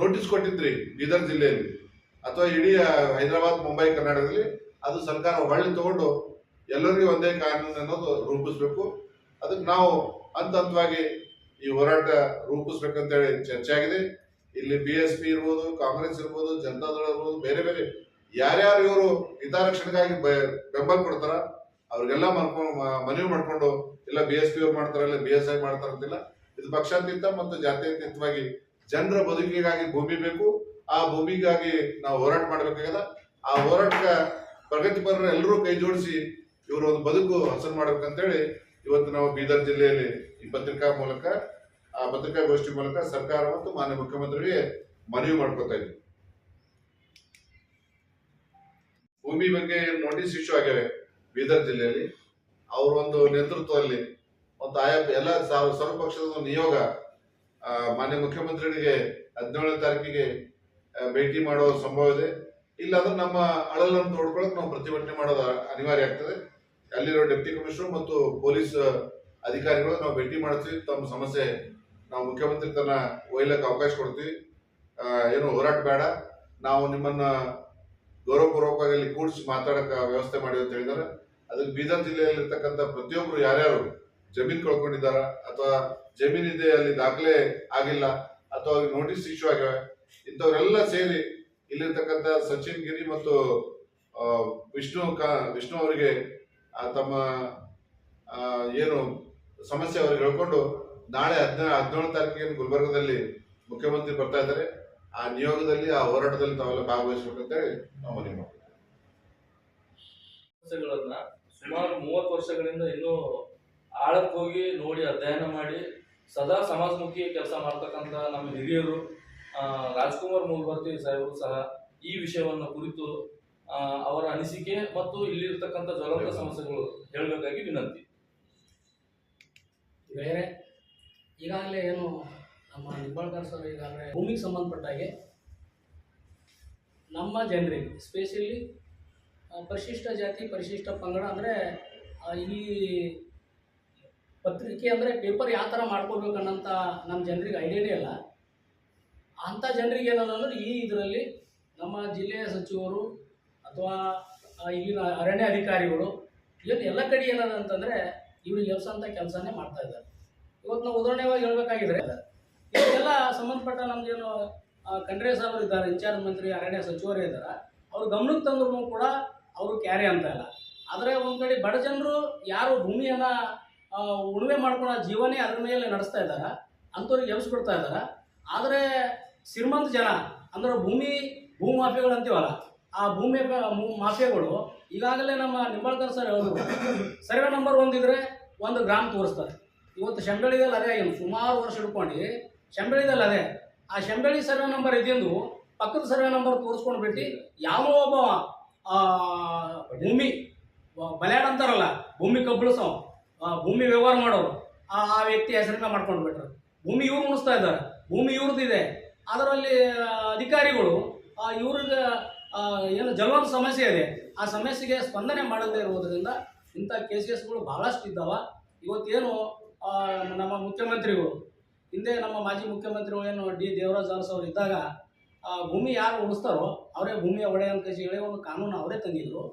ನೋಟಿಸ್ ಕೊಟ್ಟಿದ್ರಿ ಬೀದರ್ ಜಿಲ್ಲೆಯಲ್ಲಿ. ಅಥವಾ ಇಡೀ ಹೈದರಾಬಾದ್, ಮುಂಬೈ, ಕರ್ನಾಟಕದಲ್ಲಿ ಅದು ಸರ್ಕಾರ ಹೊಳ್ಳಿ ತಗೊಂಡು ಎಲ್ಲರಿಗೂ ಒಂದೇ ಕಾನೂನು ಅನ್ನೋದು ರೂಪಿಸ್ಬೇಕು. ಅದಕ್ಕೆ ನಾವು ಹಂತ ಹಂತವಾಗಿ ಈ ಹೋರಾಟ ರೂಪಿಸ್ಬೇಕಂತೇಳಿ ಚರ್ಚೆ ಆಗಿದೆ ಇಲ್ಲಿ ಬಿ ಎಸ್ ಪಿ ಇರ್ಬೋದು, ಕಾಂಗ್ರೆಸ್ ಇರ್ಬೋದು, ಜನತಾದಳ ಇರ್ಬೋದು, ಬೇರೆ ಬೇರೆ ಯಾರ್ಯಾರು ಇವರು ಹಿತರಕ್ಷಣೆಗಾಗಿ ಬೆಂಬಲ ಕೊಡ್ತಾರ ಅವ್ರಿಗೆಲ್ಲ ಮಾಡ್ಕೊಂಡು ಮನವಿ ಮಾಡ್ಕೊಂಡು, ಇಲ್ಲ ಬಿ ಎಸ್ ಪಿ ಅವ್ರು ಮಾಡ್ತಾರ ಇಲ್ಲ ಬಿ ಎಸ್ ಐ ಮಾಡ್ತಾರೆ ಅಂತಿಲ್ಲ, ಇದು ಪಕ್ಷಾತೀತ ಮತ್ತು ಜಾತ್ಯತೀತವಾಗಿ ಜನರ ಬದುಕಿಗಾಗಿ ಭೂಮಿ ಬೇಕು, ಆ ಭೂಮಿಗಾಗಿ ನಾವು ಹೋರಾಟ ಮಾಡ್ಬೇಕಾಗ್ಯದ. ಆ ಹೋರಾಟಕ್ಕೆ ಪ್ರಗತಿಪರರ ಎಲ್ಲರೂ ಕೈ ಜೋಡಿಸಿ ಇವರು ಒಂದು ಬದುಕು ಹಸನು ಮಾಡ್ಬೇಕಂತೇಳಿ ಇವತ್ತು ನಾವು ಬೀದರ್ ಜಿಲ್ಲೆಯಲ್ಲಿ ಈ ಪತ್ರಿಕಾ ಮೂಲಕ, ಆ ಪತ್ರಿಕಾಗೋಷ್ಠಿ ಮೂಲಕ ಸರ್ಕಾರ ಮತ್ತು ಮಾನ್ಯ ಮುಖ್ಯಮಂತ್ರಿಗೆ ಮನವಿ ಮಾಡ್ಕೊತಾ ಇದ್ವಿ. ಭೂಮಿ ಬಗ್ಗೆ ನೋಟಿಸ್ ಇಶ್ಯೂ ಆಗ್ಯಾವೆ? ಬೀದರ್ ಜಿಲ್ಲೆಯಲ್ಲಿ ಅವ್ರ ಒಂದು ನೇತೃತ್ವದಲ್ಲಿ ಒಂದು ಆಯಾ ಎಲ್ಲ ಸರ್ವ ಸರ್ವಪಕ್ಷದ ಒಂದು ನಿಯೋಗ ಮಾನ್ಯ ಮುಖ್ಯಮಂತ್ರಿಗಳಿಗೆ ಹದಿನೇಳನೇ ತಾರೀಕಿಗೆ ಭೇಟಿ ಮಾಡೋ ಸಂಭವ ಇದೆ. ಇಲ್ಲಾಂದ್ರೆ ನಮ್ಮ ಅಳಲನ್ನು ತೋಡ್ಕೊಳಕ್ ನಾವು ಪ್ರತಿಭಟನೆ ಮಾಡೋದು ಅನಿವಾರ್ಯ ಆಗ್ತದೆ. ಅಲ್ಲಿರೋ ಡೆಪ್ಟಿ ಕಮಿಷನರ್ ಮತ್ತು ಪೊಲೀಸ್ ಅಧಿಕಾರಿಗಳು ನಾವು ಭೇಟಿ ಮಾಡ್ತೀವಿ. ತಮ್ಮ ಸಮಸ್ಯೆ ನಾವು ಮುಖ್ಯಮಂತ್ರಿ ತನ್ನ ಒಯ್ಲಕ್ಕೆ ಅವಕಾಶ ಕೊಡ್ತೀವಿ. ಏನು ಹೋರಾಟ ಬೇಡ. ನಾವು ನಿಮ್ಮನ್ನ ಗೌರವಪೂರ್ವಕವಾಗಿ ಅಲ್ಲಿ ಕೂಡಿಸಿ ಮಾತಾಡಕ್ಕೆ ವ್ಯವಸ್ಥೆ ಮಾಡಿ ಅಂತ ಹೇಳಿದಾರೆ ಅದಕ್ಕೆ ಬೀದರ್ ಜಿಲ್ಲೆಯಲ್ಲಿರ್ತಕ್ಕಂಥ ಪ್ರತಿಯೊಬ್ಬರು ಯಾರ್ಯಾರು ಜಮೀನ್ ಕಳ್ಕೊಂಡಿದ್ದಾರ ಅಥವಾ ಜಮೀನಿದೆ ಅಲ್ಲಿ ದಾಖಲೆ ಆಗಿಲ್ಲ ಅಥವಾ ನೋಟಿಸ್ ಇಶ್ಯೂ ಆಗಿವೆ, ಇಂಥವರೆಲ್ಲ ಸೇರಿ ಇಲ್ಲಿರ್ತಕ್ಕಂಥ ಸಚಿನ್ ಗಿರಿ ಮತ್ತು ವಿಷ್ಣು ಕಾ, ವಿಷ್ಣು ಅವರಿಗೆ ತಮ್ಮ ಏನು ಸಮಸ್ಯೆ ಅವ್ರಿಗೆ ಹೇಳ್ಕೊಂಡು ನಾಳೆ ಹದಿನೇಳು ಹದಿನೇಳು ತಾರೀಕಿಗೆ ಗುಲ್ಬರ್ಗದಲ್ಲಿ ಮುಖ್ಯಮಂತ್ರಿ ಬರ್ತಾ ಇದ್ದಾರೆ. ಆ ನಿಯೋಗದಲ್ಲಿ ಆ ಹೋರಾಟದಲ್ಲಿ ತಾವೆಲ್ಲ ಭಾಗವಹಿಸ್ಬೇಕಂತೇಳಿ ನಾವು ಮನವಿ ಮಾಡ್ತೀವಿ. ಸಮಸ್ಯೆಗಳನ್ನ ಸುಮಾರು ಮೂವತ್ತು ವರ್ಷಗಳಿಂದ ಇನ್ನೂ ಆಳಕ್ಕೆ ಹೋಗಿ ನೋಡಿ ಅಧ್ಯಯನ ಮಾಡಿ ಸದಾ ಸಮಾಜಮುಖಿ ಕೆಲಸ ಮಾಡ್ತಕ್ಕಂಥ ನಮ್ಮ ಹಿರಿಯರು ರಾಜ್ಕುಮಾರ್ ಮೂಲ್ಬರ್ತಿ ಸಾಹೇಬರು ಸಹ ಈ ವಿಷಯವನ್ನು ಕುರಿತು ಅವರ ಅನಿಸಿಕೆ ಮತ್ತು ಇಲ್ಲಿರ್ತಕ್ಕಂಥ ಜ್ವಲಂತ ಸಮಸ್ಯೆಗಳು ಹೇಳಬೇಕಾಗಿ ವಿನಂತಿ. ಬೇರೆ ಈಗಾಗಲೇ ಏನು ನಮ್ಮ ನಿಂಬಾಳ್ಕರ್ ಸರ್ ಈಗಾಗಲೇ ಭೂಮಿಗೆ ಸಂಬಂಧಪಟ್ಟ ಹಾಗೆ ನಮ್ಮ ಜನರಿಗೆ ಸ್ಪೆಷಲಿ ಪರಿಶಿಷ್ಟ ಜಾತಿ, ಪರಿಶಿಷ್ಟ ಪಂಗಡ ಅಂದರೆ ಈ ಪತ್ರಿಕೆ ಅಂದರೆ ಪೇಪರ್ ಯಾವ ಥರ ಮಾಡ್ಕೋಬೇಕು ಅನ್ನೋಂಥ ನಮ್ಮ ಜನರಿಗೆ ಐಡಿಯಾನೇ ಇಲ್ಲ ಅಂಥ ಜನರಿಗೆ ಏನಲ್ಲ ಈ ಇದರಲ್ಲಿ ನಮ್ಮ ಜಿಲ್ಲೆಯ ಸಚಿವರು ಅಥವಾ ಈಗಿನ ಅರಣ್ಯ ಅಧಿಕಾರಿಗಳು ಏನು ಎಲ್ಲ ಕಡೆ ಏನದ ಅಂತಂದರೆ ಇವ್ರಿಗೆ ಅಂತ ಕೆಲಸನೇ ಮಾಡ್ತಾ ಇದ್ದಾರೆ. ಇವತ್ತು ನಾವು ಉದಾಹರಣೆವಾಗಿ ಹೇಳ್ಬೇಕಾಗಿದ್ರೆ ಇದಕ್ಕೆಲ್ಲ ಸಂಬಂಧಪಟ್ಟ ನಮ್ಗೇನು ಆ, ಖಂಡ್ರೆ ಸಾಹೇಬರು ಇದ್ದಾರೆ ಇನ್ಚಾರ್ಜ್ ಮಂತ್ರಿ ಅರಣ್ಯ ಸಚಿವರೇ ಇದ್ದಾರೆ. ಅವ್ರು ಗಮನಕ್ಕೆ ತಂದ್ರು ಕೂಡ ಅವರು ಕ್ಯಾರಿ ಅಂತ ಇಲ್ಲ. ಆದರೆ ಒಂದು ಕಡೆ ಬಡ ಜನರು ಯಾರು ಭೂಮಿಯನ್ನ ಉಳುಮೆ ಮಾಡ್ಕೊಳ್ಳೋ ಜೀವನೇ ಅದ್ರ ಮೇಲೆ ನಡೆಸ್ತಾ ಇದ್ದಾರೆ. ಅಂಥವ್ರಿಗೆ ಕೊಡ್ತಾ ಇದ್ದಾರೆ. ಆದರೆ ಶ್ರೀಮಂತ ಜನ ಅಂದ್ರೆ ಭೂಮಿ ಭೂ ಮಾಫಿಯಾಗಳು ಅಂತೀವಲ್ಲ ಆ ಭೂಮಿ ಮಾಫಿಯಗಳು ಈಗಾಗಲೇ ನಮ್ಮ ನಿಂಬಾಳ್ಕರ್ ಸರ್ ಹೇಳಿದ್ರು ಸರ್ವೆ ನಂಬರ್ ಒಂದಿದ್ರೆ ಒಂದು ಗ್ರಾಮ್ ತೋರಿಸ್ತಾರೆ. ಇವತ್ತು ಶಂಬಳಿದಲ್ಲಿ ಅದೇ ಸುಮಾರು ವರ್ಷ ಹಿಡ್ಕೊಂಡು ಶಂಬಳಿದಲ್ಲಿ ಅದೇ. ಆ ಶಂಬಳಿ ಸರ್ವೆ ನಂಬರ್ ಇದೆಂದು ಪಕ್ಕದ ಸರ್ವೆ ನಂಬರ್ ತೋರಿಸ್ಕೊಂಡು ಬಿಟ್ಟು ಯಾವ ಒಬ್ಬ ಭೂಮಿ ಬಲ್ಯಾಡ್ ಅಂತಾರಲ್ಲ, ಭೂಮಿ ಕಬ್ಬಳಿಸೋ ಭೂಮಿ ವ್ಯವಹಾರ ಮಾಡೋರು, ಆ ಆ ವ್ಯಕ್ತಿ ಹೆಸರನ್ನ ಮಾಡ್ಕೊಂಡು ಬಿಟ್ರು. ಭೂಮಿ ಇವ್ರು ಉಣಿಸ್ತಾ ಇದ್ದಾರೆ. ಭೂಮಿ ಇವ್ರದ್ದಿದೆ ಅದರಲ್ಲಿ ಅಧಿಕಾರಿಗಳು ಇವ್ರಿಗೆ ಏನು ಜಲವಂತ ಸಮಸ್ಯೆ ಇದೆ. ಆ ಸಮಸ್ಯೆಗೆ ಸ್ಪಂದನೆ ಮಾಡದೇ ಇರುವುದರಿಂದ ಇಂಥ ಕೇಸಸ್ಗಳು ಬಹಳಷ್ಟು ಇದ್ದಾವೆ ಇವತ್ತೇನು ನಮ್ಮ ಮುಖ್ಯಮಂತ್ರಿಗಳು ಹಿಂದೆ ನಮ್ಮ ಮಾಜಿ ಮುಖ್ಯಮಂತ್ರಿಗಳು ಏನು ಡಿ ದೇವರಾಜ್ ಅರಸ್ ಅವರು ಇದ್ದಾಗ ಆ, ಭೂಮಿ ಯಾರು ಉಳಿಸ್ತಾರೋ ಅವರೇ ಭೂಮಿಯ ಒಡೆ ಅಂತ ಹೇಳಿ ಒಂದು ಕಾನೂನು ಅವರೇ ತಂದಿದ್ರು.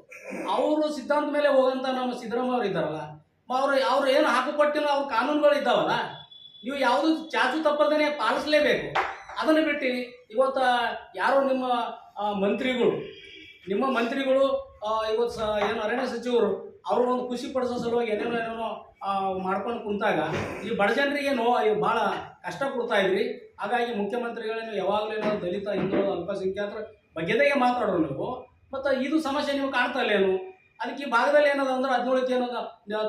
ಅವರು ಸಿದ್ಧಾಂತ ಮೇಲೆ ಹೋಗಂತ ನಮ್ಮ ಸಿದ್ದರಾಮಯ್ಯ ಅವರು ಇದ್ದಾರಲ್ಲ ಅವರು ಅವ್ರು ಏನು ಹಾಕುಪಟ್ಟಿನ ಅವ್ರ ಕಾನೂನುಗಳು ಇದ್ದಾವಲ್ಲ ನೀವು ಯಾವುದು ಚಾಚು ತಪ್ಪದೇ ಪಾಲಿಸಲೇಬೇಕು. ಅದನ್ನು ಬಿಟ್ಟು ಇವತ್ತು ಯಾರು ನಿಮ್ಮ ಮಂತ್ರಿಗಳು ನಿಮ್ಮ ಮಂತ್ರಿಗಳು ಇವತ್ತು ಏನು ಅರಣ್ಯ ಸಚಿವರು ಅವರು ಒಂದು ಖುಷಿ ಪಡಿಸೋ ಸಲುವಾಗಿ ಏನೇನೋ ಏನೇನೋ ಮಾಡ್ಕೊಂಡು ಕುಂತಾಗ, ಈ ಬಡ ಜನರಿಗೆ ನೋ ಭಾಳ ಕಷ್ಟ ಕೊಡ್ತಾ ಇದ್ರಿ. ಹಾಗಾಗಿ ಮುಖ್ಯಮಂತ್ರಿಗಳೇನು ಯಾವಾಗಲೂ ದಲಿತ, ಹಿಂದೂ, ಅಲ್ಪಸಂಖ್ಯಾತರ ಬಗ್ಗೆದಾಗೆ ಮಾತಾಡೋರು ನೀವು. ಮತ್ತು ಇದು ಸಮಸ್ಯೆ ನೀವು ಕಾಣ್ತಾ ಇಲ್ಲೇನು ಅದಕ್ಕೆ ಈ ಭಾಗದಲ್ಲಿ ಏನದ ಅಂದ್ರೆ ಹದಿನೇಳಕ್ಕೆ ಏನದ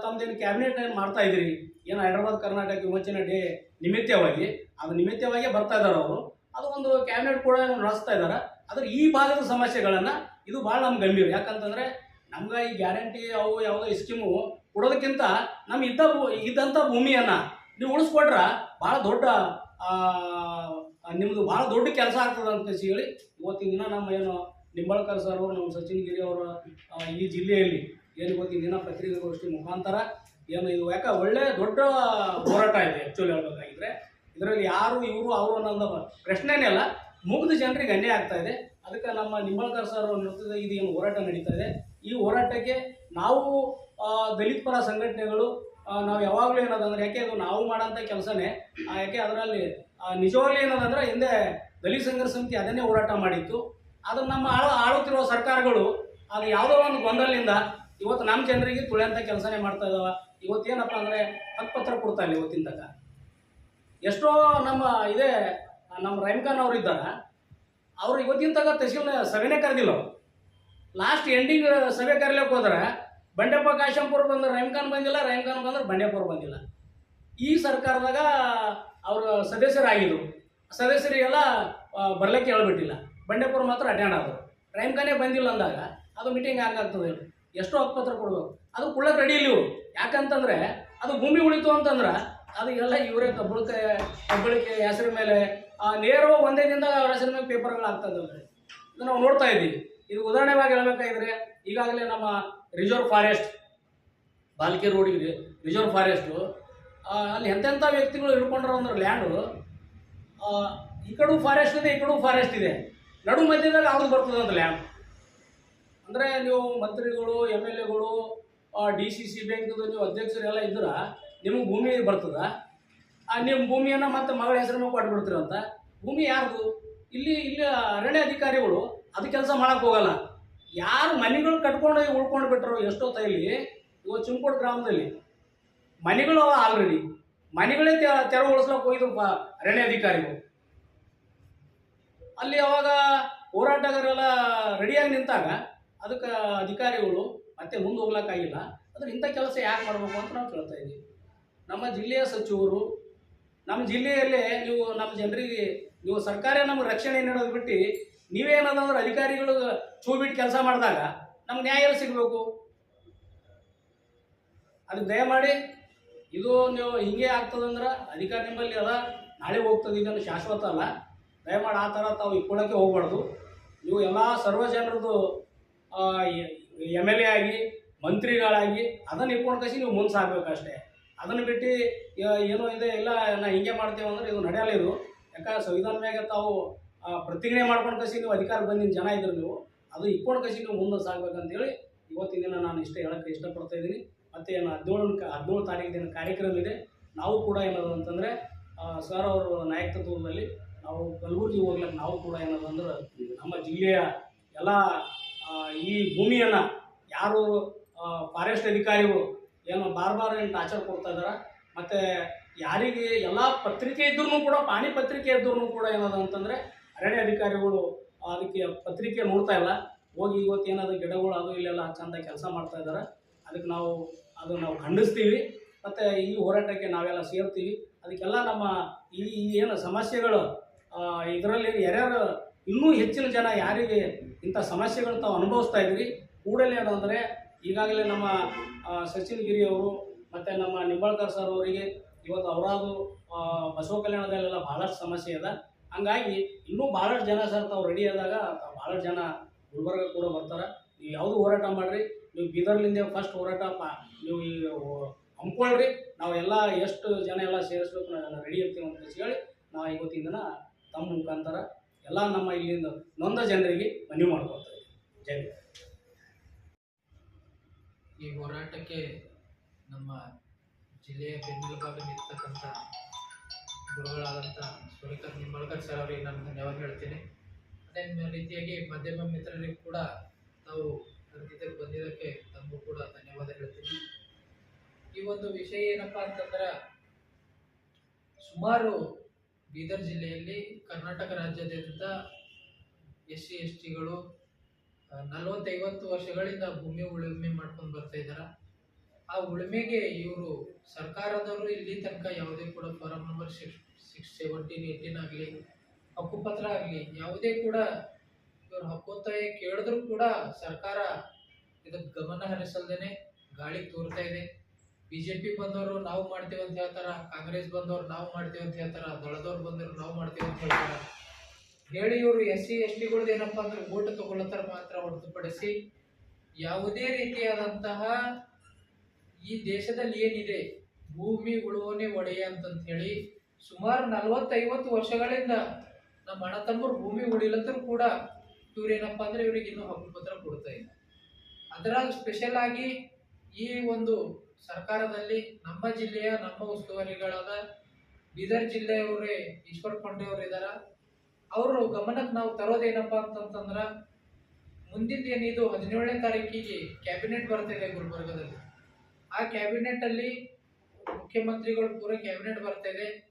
ತಮ್ಮದೇನು ಕ್ಯಾಬಿನೆಟ್ ಏನು ಮಾಡ್ತಾ ಇದ್ರಿ ಏನು ಹೈದರಾಬಾದ್, ಕರ್ನಾಟಕ ವಿಮೋಚನೆ ಡೇ ನಿಮಿತ್ತವಾಗಿ, ಅದು ನಿಮಿತ್ತವಾಗಿ ಬರ್ತಾ ಇದ್ದಾರೆ ಅವರು. ಅದು ಒಂದು ಕ್ಯಾಬಿನೆಟ್ ಕೂಡ ನಡೆಸ್ತಾ ಇದ್ದಾರೆ. ಆದರೆ ಈ ಭಾಗದ ಸಮಸ್ಯೆಗಳನ್ನು ಇದು ಭಾಳ ನಮ್ಗೆ ಗಂಭೀರ. ಯಾಕಂತಂದರೆ ನಮ್ಗೆ ಈ ಗ್ಯಾರಂಟಿ ಅವು ಯಾವುದೋ ಸ್ಕೀಮು ಕೊಡೋದಕ್ಕಿಂತ ನಮ್ಮ ಇದ್ದ ಭೂ- ಇದ್ದಂಥ ಭೂಮಿಯನ್ನ ನೀವು ಉಳಿಸ್ಕೊಟ್ರ ಭಾಳ ದೊಡ್ಡ ನಿಮ್ಮದು ಭಾಳ ದೊಡ್ಡ ಕೆಲಸ ಆಗ್ತದೆ ಅಂತ ಹೇಳಿ ಇವತ್ತಿನ ದಿನ ನಮ್ಮ ಏನು ನಿಂಬಾಳ್ಕರ್ ಸರ್ ಅವರು, ನಮ್ಮ ಸಚಿನ್ ಗಿರಿ ಅವರ ಈ ಜಿಲ್ಲೆಯಲ್ಲಿ ಏನು ಇವತ್ತಿನ ದಿನ ಪತ್ರಿಕಾಗೋಷ್ಠಿ ಮುಖಾಂತರ ಏನು ಇದು ಯಾಕೆ ಒಳ್ಳೆ ದೊಡ್ಡ ಹೋರಾಟ ಇದೆ ಆ್ಯಕ್ಚುಲಿ ಹೇಳ್ಬೇಕಾಗಿದ್ರೆ. ಇದರಲ್ಲಿ ಯಾರು ಇವರು ಅವರು ಅನ್ನೋದು ಪ್ರಶ್ನೆನೇ ಅಲ್ಲ. ಮುಗಿದ ಜನರಿಗೆ ಅನ್ಯಾಯ ಆಗ್ತಾ ಇದೆ. ಅದಕ್ಕೆ ನಮ್ಮ ನಿಂಬಾಳ್ಕರ್ ಸರ್ ಅವ್ರ ನೇತೃತ್ವದ ಇದು ಏನು ಹೋರಾಟ ನಡೀತಾ ಇದೆ. ಈ ಹೋರಾಟಕ್ಕೆ ನಾವು ದಲಿತ ಪರ ಸಂಘಟನೆಗಳು ನಾವು ಯಾವಾಗಲೂ ಏನದಂದ್ರೆ, ಯಾಕೆ ಅದು ನಾವು ಮಾಡೋಂಥ ಕೆಲಸನೇ ಯಾಕೆ ಅದರಲ್ಲಿ ನಿಜವಾಗ್ಲೂ ಏನದಂದ್ರೆ, ಹಿಂದೆ ದಲಿತ ಸಂಘರ್ಷ ಸಮಿತಿ ಅದನ್ನೇ ಹೋರಾಟ ಮಾಡಿತ್ತು. ಅದನ್ನು ನಮ್ಮ ಆಳು, ಆಳುತ್ತಿರುವ ಸರ್ಕಾರಗಳು, ಅದು ಯಾವುದೋ ಒಂದು ಗೊಂದಲಿಂದ ಇವತ್ತು ನಮ್ಮ ಜನರಿಗೆ ತುಳಿಯಂಥ ಕೆಲಸನೇ ಮಾಡ್ತಾ ಇದಾವ. ಇವತ್ತೇನಪ್ಪ ಅಂದರೆ ಹಕ್ಕುಪತ್ರ ಕೊಡ್ತಾ ಇಲ್ಲ ಇವತ್ತಿನ ತನಕ. ಎಷ್ಟೋ ನಮ್ಮ ಇದೇ, ನಮ್ಮ ರಹೀಮ್ ಅವರು ಅವ್ರು ಅವರು ಇವತ್ತಿನ ತನಕ ತಹಸೀಲ್ ಸಭೆನೇ ಕರೆದಿಲ್ಲ ಲಾಸ್ಟ್ ಎಂಡಿಂಗ್ ಸಭೆ ಕರೀಲಿಕ್ಕೆ ಹೋದ್ರೆ, ಬಂಡೆಪ್ಪ ಕಾಶಂಪುರ್ ಬಂದ್ರೆ, ರೈಮ್ಖಾನ್ ಖಾನ್ ಬಂದಿಲ್ಲ, ರೈಮ್ಖಾನ್ ಖಾನ್ ಬಂದ್ರೆ ಬಂಡೆಪುರ್ ಬಂದಿಲ್ಲ. ಈ ಸರ್ಕಾರದಾಗ ಅವರು ಸದಸ್ಯರಾಗಿದ್ರು. ಸದಸ್ಯರಿಗೆಲ್ಲ ಬರ್ಲಿಕ್ಕೆ ಹೇಳ್ಬಿಟ್ಟಿಲ್ಲ. ಬಂಡೆಪುರ್ ಮಾತ್ರ ಅಟೆಂಡ್ ಆದರು. ರೈಮ್ಖಾನೇ ಬಂದಿಲ್ಲ ಅಂದಾಗ ಅದು ಮೀಟಿಂಗ್ ಹಂಗಾಗ್ತದೆ ಎಷ್ಟು ಹಕ್ಕುಪತ್ರ ಕೊಡಬೇಕು. ಅದು ಕೊಡಕ್ಕೆ ರೆಡಿ ಇಲ್ಲ ಯಾಕಂತಂದರೆ, ಅದು ಭೂಮಿ ಉಳಿತು ಅಂತಂದ್ರೆ ಅದು ಎಲ್ಲ ಇವರೇ ಕಬ್ಬಳಕ್ಕೆ ಕಬ್ಬಳಿಕೆ ಹೆಸರ ಮೇಲೆ ನೇರವಾಗಿ ಒಂದೇ ದಿನದಾಗ ಅವ್ರ ಹೆಸರು ಮೇಲೆ ಪೇಪರ್ಗಳು ಆಗ್ತಾ ಇದ್ದಾವೆ ಇದು ನಾವು ನೋಡ್ತಾ ಇದ್ದೀವಿ. ಇದು ಉದಾಹರಣೆವಾಗಿ ಹೇಳ್ಬೇಕಾಗಿದ್ರೆ ಈಗಾಗಲೇ ನಮ್ಮ ರಿಸರ್ವ್ ಫಾರೆಸ್ಟ್ ಬಾಲ್ಕಿ ರೋಡಿಗೆ ರಿಸರ್ವ್ ಫಾರೆಸ್ಟು ಅಲ್ಲಿ ಎಂತೆಂಥ ವ್ಯಕ್ತಿಗಳು ಹಿಡ್ಕೊಂಡ್ರ ಅಂದ್ರೆ ಲ್ಯಾಂಡು ಈ ಕಡೆ ಫಾರೆಸ್ಟ್ ಇದೆ, ಈ ಕಡೆ ಫಾರೆಸ್ಟ್ ಇದೆ. ನಡು ಮಧ್ಯದಲ್ಲಿ ಅವ್ರದ್ದು ಬರ್ತದೆ ಅಂತ ಲ್ಯಾಂಡ್ ಅಂದರೆ ನೀವು ಮಂತ್ರಿಗಳು ಎಂ ಎಲ್ ಎಗಳು ಡಿ ಸಿ ಸಿ ಬ್ಯಾಂಕ್ದು ನೀವು ಅಧ್ಯಕ್ಷರೆಲ್ಲ ಇದ್ರೆ, ನಿಮಗೆ ಭೂಮಿ ಬರ್ತದ. ನಿಮ್ಮ ಭೂಮಿಯನ್ನು ಮತ್ತೆ ಮಗಳ ಹೆಸರು ಕೊಟ್ಟು ಕೊಟ್ಬಿಡ್ತೀರಂತ. ಭೂಮಿ ಯಾರ್ದು? ಇಲ್ಲಿ ಇಲ್ಲಿ ಅರಣ್ಯ ಅಧಿಕಾರಿಗಳು ಅದು ಕೆಲಸ ಮಾಡಕ್ಕೆ ಹೋಗಲ್ಲ. ಯಾರು ಮನೆಗಳು ಕಟ್ಕೊಂಡು ಉಳ್ಕೊಂಡು ಬಿಟ್ಟರು ಎಷ್ಟೋ ತೈಲಿ ಇವತ್ತು ಚುಂಕೋಡ್ ಗ್ರಾಮದಲ್ಲಿ. ಮನೆಗಳು ಅವ ಆಲ್ರೆಡಿ ಮನೆಗಳೇ ತೆರವುಗೊಳಿಸ್ಲಕ್ಕೆ ಹೋಗಿದ್ರು ಅರಣ್ಯ ಅಧಿಕಾರಿಗಳು. ಅಲ್ಲಿ ಅವಾಗ ಹೋರಾಟಗಾರರೆಲ್ಲ ರೆಡಿಯಾಗಿ ನಿಂತಾಗ ಅದಕ್ಕೆ ಅಧಿಕಾರಿಗಳು ಮತ್ತೆ ಮುಂದೆ ಹೋಗ್ಲಕ್ಕಾಗಿಲ್ಲ. ಅಂದ್ರೆ ಇಂಥ ಕೆಲಸ ಯಾಕೆ ಮಾಡಬೇಕು ಅಂತ ನಾವು ಕೇಳ್ತಾ ಇದ್ದೀವಿ ನಮ್ಮ ಜಿಲ್ಲೆಯ ಸಚಿವರು, ನಮ್ಮ ಜಿಲ್ಲೆಯಲ್ಲೇ ನೀವು, ನಮ್ಮ ಜನರಿಗೆ, ನೀವು ಸರ್ಕಾರ ನಮಗೆ ರಕ್ಷಣೆ ನೀಡೋದು ಬಿಟ್ಟು ನೀವೇನದಂದ್ರೆ ಅಧಿಕಾರಿಗಳು ಚೂ ಬಿಟ್ಟು ಕೆಲಸ ಮಾಡಿದಾಗ ನಮ್ಗೆ ನ್ಯಾಯ ಎಲ್ಲಿ ಸಿಗಬೇಕು. ಅದಕ್ಕೆ ದಯಮಾಡಿ, ಇದು ನೀವು ಹಿಂಗೆ ಆಗ್ತದಂದ್ರೆ ಅಧಿಕಾರ ನಿಮ್ಮಲ್ಲಿ ಅದ, ನಾಳೆ ಹೋಗ್ತದೆ ಇದನ್ನು ಶಾಶ್ವತ ಅಲ್ಲ. ದಯಮಾಡಿ ಆ ಥರ ತಾವು ಇಟ್ಕೊಳ್ಳೋಕ್ಕೆ ಹೋಗ್ಬಾರ್ದು. ನೀವು ಎಲ್ಲ ಸರ್ವ ಜನರದು ಎಂ ಎಲ್ ಎ ಆಗಿ, ಮಂತ್ರಿಗಳಾಗಿ, ಅದನ್ನು ಇಟ್ಕೊಂಡು ಕಸಿ ನೀವು ಮುಂದೆ ಸಾಗಬೇಕಷ್ಟೇ ಅದನ್ನು ಬಿಟ್ಟು ಏನೋ ಇದೆ, ಇಲ್ಲ, ನಾ ಹಿಂಗೆ ಮಾಡ್ತೇವೆ ಅಂದ್ರೆ ಇದು ನಡೆಯಲ್ಲ ಇದು. ಯಾಕಂದ್ರೆ ಸಂವಿಧಾನ ಮ್ಯಾಗ ತಾವು ಪ್ರತಿಜ್ಞೆ ಮಾಡ್ಕೊಂಡು ಕಸಿ ನೀವು ಅಧಿಕಾರ ಬಂದಿನ ಜನ ಇದ್ರು ನೀವು, ಅದು ಇಟ್ಕೊಂಡು ಕಸಿ ನೀವು ಮುಂದೆ ಸಾಗ್ಬೇಕಂತೇಳಿ ಇವತ್ತಿನ ದಿನ ನಾನು ಇಷ್ಟ ಹೇಳಕ್ಕೆ ಇಷ್ಟಪಡ್ತಾ ಇದ್ದೀನಿ. ಮತ್ತು ಏನು ಹದಿನೇಳು ಹದಿನೇಳು ತಾರೀಕು ದಿನ ಕಾರ್ಯಕ್ರಮ ಇದೆ ನಾವು ಕೂಡ ಏನದು ಅಂತಂದರೆ ಸರ್ ಅವರ ನಾಯಕತ್ವದಲ್ಲಿ ನಾವು ಕಲಬುರಗಿ ಹೋಗ್ಲಿಕ್ಕೆ ನಾವು ಕೂಡ ಏನದು ಅಂದ್ರೆ ನಮ್ಮ ಜಿಲ್ಲೆಯ ಎಲ್ಲ ಈ ಭೂಮಿಯನ್ನು ಯಾರು ಫಾರೆಸ್ಟ್ ಅಧಿಕಾರಿಗಳು ಏನು ಬಾರ್ ಬಾರ್ ಏನು ಟಾರ್ಚರ್ ಕೊಡ್ತಾ ಇದ್ದಾರೆ ಮತ್ತು ಯಾರಿಗೆ ಎಲ್ಲ ಪತ್ರಿಕೆ ಇದ್ರೂ ಕೂಡ, ಪಾಣಿ ಪತ್ರಿಕೆ ಇದ್ರೂ ಕೂಡ ಏನದು ಅಂತಂದರೆ ಅರಣ್ಯ ಅಧಿಕಾರಿಗಳು ಅದಕ್ಕೆ ಪತ್ರಿಕೆ ನೋಡ್ತಾ ಇಲ್ಲ. ಹೋಗಿ ಇವತ್ತು ಏನಾದ್ರು ಗಿಡಗಳು ಅದು ಇಲ್ಲೆಲ್ಲ ಚಂದ ಕೆಲಸ ಮಾಡ್ತಾ ಇದ್ದಾರೆ. ಅದಕ್ಕೆ ನಾವು ಅದು ನಾವು ಖಂಡಿಸ್ತೀವಿ. ಮತ್ತು ಈ ಹೋರಾಟಕ್ಕೆ ನಾವೆಲ್ಲ ಸೇರ್ತೀವಿ. ಅದಕ್ಕೆಲ್ಲ ನಮ್ಮ ಈ ಏನು ಸಮಸ್ಯೆಗಳು ಇದರಲ್ಲಿ ಯಾರ್ಯಾರು ಇನ್ನೂ ಹೆಚ್ಚಿನ ಜನ ಯಾರಿಗೆ ಇಂಥ ಸಮಸ್ಯೆಗಳು ತಾವು ಅನುಭವಿಸ್ತಾ ಇದ್ದೀರಿ. ಕೂಡಲೇ ಅಂದರೆ ಈಗಾಗಲೇ ನಮ್ಮ ಆ, ಸಚಿನ್ ಗಿರಿ ಅವರು ಮತ್ತು ನಮ್ಮ ನಿಂಬಾಳ್ಕರ್ ಸರ್ ಅವರಿಗೆ ಇವತ್ತು ಅವರಾದು ಬಸವ ಕಲ್ಯಾಣದಲ್ಲೆಲ್ಲ ಭಾಳಷ್ಟು ಸಮಸ್ಯೆ ಇದೆ. ಹಂಗಾಗಿ ಇನ್ನೂ ಭಾಳಷ್ಟು ಜನ ಸರ್ ತಾವು ರೆಡಿ ಆದಾಗ ಭಾಳಷ್ಟು ಜನ ಗುಲ್ಬರ್ಗ ಕೂಡ ಬರ್ತಾರೆ. ನೀವು ಯಾವುದು ಹೋರಾಟ ಮಾಡಿರಿ, ನೀವು ಬೀದರ್ಲಿಂದ ಫಸ್ಟ್ ಹೋರಾಟ ನೀವು ಈಗ ಹಮ್ಕೊಳ್ರಿ. ನಾವೆಲ್ಲ ಎಷ್ಟು ಜನ ಎಲ್ಲ ಸೇರಿಸ್ಬೇಕು ನಾವೆಲ್ಲ ರೆಡಿ ಇರ್ತೀವಿ ಅಂತ ಹೇಳಿ ನಾವು ಇವತ್ತಿನ ದಿನ ತಮ್ಮ ಮುಖಾಂತರ ಎಲ್ಲ ನಮ್ಮ ಇಲ್ಲಿಂದ ನೊಂದ ಜನರಿಗೆ ಮನವಿ ಮಾಡ್ಕೊಳ್ತಾ ಇದ್ದೀವಿ. ಜೈ. ಈ ಹೋರಾಟಕ್ಕೆ ನಮ್ಮ ಜಿಲ್ಲೆಯ ಬೆನ್ನೆಲುಬಾಗಿ ಗುರುಗಳಾದಂಥ ಸುರೇಕರ್ ನಿಂಬಳ್ಕರ್ ಸರ್ ಅವರಿಗೆ ನಾನು ಧನ್ಯವಾದ ಹೇಳ್ತೀನಿ. ಅದೇ ರೀತಿಯಾಗಿ ಮಧ್ಯಮ ಮಿತ್ರರಿಗೆ ಕೂಡ ತಾವು ಜೊತೆಗೆ ಬಂದಿದ್ದಕ್ಕೆ ತಮಗೂ ಕೂಡ ಧನ್ಯವಾದ ಹೇಳ್ತೀನಿ. ಈ ಒಂದು ವಿಷಯ ಏನಪ್ಪ ಅಂತಂದ್ರೆ, ಸುಮಾರು ಬೀದರ್ ಜಿಲ್ಲೆಯಲ್ಲಿ ಕರ್ನಾಟಕ ರಾಜ್ಯಾದ್ಯಂತ ಎಸ್ ಸಿ ಎಸ್ ಟಿಗಳು ನಲವತ್ತೈವತ್ತು ವರ್ಷಗಳಿಂದ ಭೂಮಿ ಉಳುಮೆ ಮಾಡ್ಕೊಂಡು ಬರ್ತಾ ಇದ್ದಾರೆ ಆ ಉಳುಮೆಗೆ ಇವರು ಸರ್ಕಾರದವರು ಇಲ್ಲಿ ತನಕ ಯಾವುದೇ ಕೂಡ form number six six seventeen eighteen ಆಗಲಿ, ಹಕ್ಕುಪತ್ರ ಆಗಲಿ, ಯಾವುದೇ ಕೂಡ ಇವರು ಹಕ್ಕೊತ್ತಾಯ ಕೇಳಿದ್ರೂ ಕೂಡ ಸರ್ಕಾರ ಇದಕ್ಕೆ ಗಮನ ಹರಿಸಲ್ದೇನೆ ಗಾಳಿ ತೋರ್ತಾ ಇದೆ. ಬಿಜೆಪಿ ಬಂದವರು ನಾವು ಮಾಡ್ತೀವಿ ಅಂತ ಹೇಳ್ತಾರ, ಕಾಂಗ್ರೆಸ್ ಬಂದವರು ನಾವು ಮಾಡ್ತೀವಿ ಅಂತ ಹೇಳ್ತಾರ, ದಳದವ್ರು ಬಂದವರು ನಾವು ಮಾಡ್ತೀವಿ ಅಂತ ಹೇಳ್ತಾರ. ಹೇಳಿ ಇವರು ಎಸ್ ಸಿ, ಎಸ್ ಟಿಗಳ್ದು ಏನಪ್ಪ ಅಂದ್ರೆ ಓಟ್ ತಗೊಳ್ಳತ್ತಾರ ಮಾತ್ರ ಹೊರತುಪಡಿಸಿ ಯಾವುದೇ ರೀತಿಯಾದಂತಹ ಈ ದೇಶದಲ್ಲಿ ಏನಿದೆ, ಭೂಮಿ ಉಳುವನೆ ಒಡೆಯ ಅಂತಂತ ಹೇಳಿ ಸುಮಾರು ನಲವತ್ತೈವತ್ತು ವರ್ಷಗಳಿಂದ ನಮ್ಮ ಅಣ್ಣ ತಮ್ಮರು ಭೂಮಿ ಉಳಿಲತ್ತರು ಕೂಡ ಇವರೇನಪ್ಪ ಅಂದ್ರೆ ಇವ್ರಿಗೆ ಇನ್ನೂ ಹಕ್ಕುಪತ್ರ ಕೊಡ್ತಾ ಇಲ್ಲ. ಅದರಾಗ ಸ್ಪೆಷಲ್ ಆಗಿ ಈ ಒಂದು ಸರ್ಕಾರದಲ್ಲಿ ನಮ್ಮ ಜಿಲ್ಲೆಯ ನಮ್ಮ ಉಸ್ತುವಾರಿಗಳಾದ ಬೀದರ್ ಜಿಲ್ಲೆಯವರೇ, ಈಶ್ವರ್ ಖಂಡ್ರೆ ಅವರು ಇದಾರ. ಅವರು ಗಮನಕ್ಕೆ ನಾವು ತರೋದೇನಪ್ಪ ಅಂತಂತಂದ್ರೆ ಮುಂದಿನ ಏನಿದು ಹದಿನೇಳನೇ ತಾರೀಕಿಗೆ ಕ್ಯಾಬಿನೆಟ್ ಬರ್ತಿದೆ ಗುಲ್ಬರ್ಗದಲ್ಲಿ. ಆ ಕ್ಯಾಬಿನೆಟ್ ಅಲ್ಲಿ ಮುಖ್ಯಮಂತ್ರಿಗಳು ಪೂರ ಕ್ಯಾಬಿನೆಟ್ ಬರ್ತಿದೆ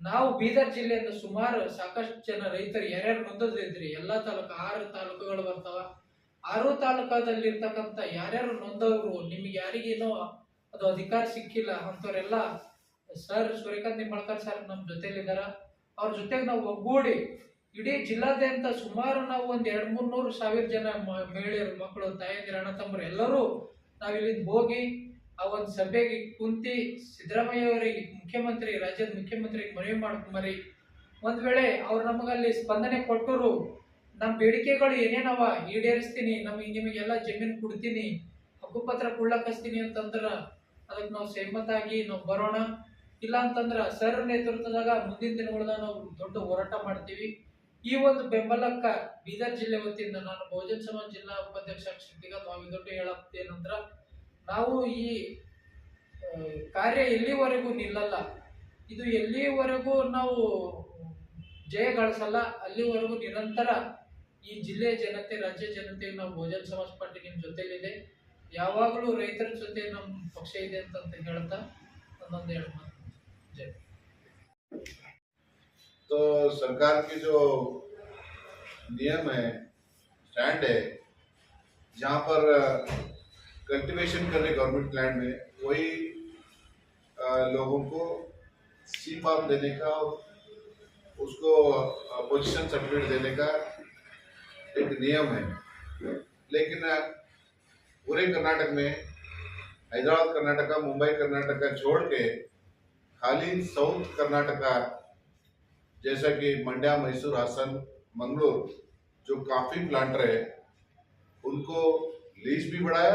ನಾವು ಬೀದರ್ ಜಿಲ್ಲೆಯಿಂದ ಸುಮಾರು ಸಾಕಷ್ಟು ಜನ ರೈತರು ಯಾರ್ಯಾರು ನೊಂದದಿದ್ರಿ ಎಲ್ಲಾ ತಾಲೂಕು, ಆರು ತಾಲೂಕುಗಳು ಬರ್ತಾವ. ಆರು ತಾಲೂಕದಲ್ಲಿ ಇರ್ತಕ್ಕಂಥ ಯಾರ್ಯಾರು ನೊಂದವರು, ನಿಮ್ಗೆ ಯಾರಿಗೇನೋ ಅದು ಅಧಿಕಾರ ಸಿಕ್ಕಿಲ್ಲ ಅಂತವ್ರೆಲ್ಲ ಸರ್ ಸೂರ್ಯಕಾಂತ್ ನಿಂಬಾಳ್ಕರ್ ಸರ್ ನಮ್ಮ ಜೊತೆಲಿದ್ದಾರ ಅವ್ರ ಜೊತೆಗೆ ನಾವು ಒಗ್ಗೂಡಿ ಇಡೀ ಜಿಲ್ಲಾದ್ಯಂತ ಸುಮಾರು ನಾವು ಒಂದ್ ಎರಡ್ ಮೂರ್ ನೂರು ಸಾವಿರ ಜನ ಮಹಿಳೆಯರು, ಮಕ್ಕಳು, ತಾಯಂದಿರ, ಅಣ್ಣ ತಮ್ಮರು ಎಲ್ಲರೂ ನಾವಿಲ್ಲಿಂದ ಹೋಗಿ ಆ ಒಂದು ಸಭೆಗೆ ಕುಂತಿ ಸಿದ್ದರಾಮಯ್ಯ ಅವರಿಗೆ ಮುಖ್ಯಮಂತ್ರಿ, ರಾಜ್ಯದ ಮುಖ್ಯಮಂತ್ರಿಗೆ ಮನವಿ ಮಾಡ್ಕೊಂಬರಿ ಒಂದ್ ವೇಳೆ ಅವ್ರು ನಮಗಲ್ಲಿ ಸ್ಪಂದನೆ ಕೊಟ್ಟರು ನಮ್ಮ ಬೇಡಿಕೆಗಳು ಏನೇನವ ಈಡೇರಿಸ್ತೀನಿ ನಮಗೆ ನಿಮಗೆಲ್ಲ ಜಮೀನು ಕೊಡ್ತೀನಿ ಹಕ್ಕುಪತ್ರ ಕೊಡ್ಲಕಸ್ತೀನಿ ಅಂತಂದ್ರ ಅದಕ್ಕೆ ನಾವು ಸಹಮತಾಗಿ ನಾವು ಬರೋಣ. ಇಲ್ಲ ಅಂತಂದ್ರ ಸರ್ ನೇತೃತ್ವದಾಗ ಮುಂದಿನ ದಿನಗಳದಾಗ ನಾವು ದೊಡ್ಡ ಹೋರಾಟ ಮಾಡ್ತೀವಿ. ಈ ಒಂದು ಬೆಂಬಲಕ್ಕ ಬೀದರ್ ಜಿಲ್ಲೆ ವತಿಯಿಂದ ನಾನು ಬಹುಜನ್ ಸಮಾಜ್ ಜಿಲ್ಲಾ ಉಪಾಧ್ಯಕ್ಷ ಶ್ರೀಕಾಂತ್ ಹೇಳಕ್ ಹೇಳತ್ತೇನಂದ್ರ ನಾವು ಈ ಆ, ಕಾರ್ಯ ಎಲ್ಲಿವರೆಗೂ ನಿಲ್ಲಲ್ಲ ಇದು ಎಲ್ಲಿವರೆಗೂ ನಾವು ಜಯ ಗಳಿಸಲ್ಲ ಅಲ್ಲಿವರೆಗೂ ನಿರಂತರ ಈ ಜಿಲ್ಲೆಯ ಜನತೆ ರಾಜ್ಯ ಜನತೆ ನಾವು ಬಹುಜನ್ ಸಮಾಜ್ ಪಾರ್ಟಿ ನಿಮ್ ಜೊತೆಲಿದೆ ಯಾವಾಗಲೂ ರೈತರ ಜೊತೆ ನಮ್ಮ ಪಕ್ಷ ಇದೆ ಅಂತ ಹೇಳ್ತಾ ಒಂದೊಂದು ಎರಡು ಮಾತು ಜೈ तो सरकार की जो नियम है स्टैंड है जहाँ पर कल्टीवेशन कर रहे गवर्नमेंट लैंड में, वही लोगों को सी फार्म देने का, उसको पोजीशन सर्टिफिकेट देने का एक नियम है। लेकिन पूरे कर्नाटक में, हैदराबाद कर्नाटका, मुंबई कर्नाटका छोड़ के, खाली साउथ कर्नाटका, जैसा कि मंड्या, मैसूर, हासन, मंगलोर, जो काफ़ी प्लांटर है, उनको लीज भी बढ़ाया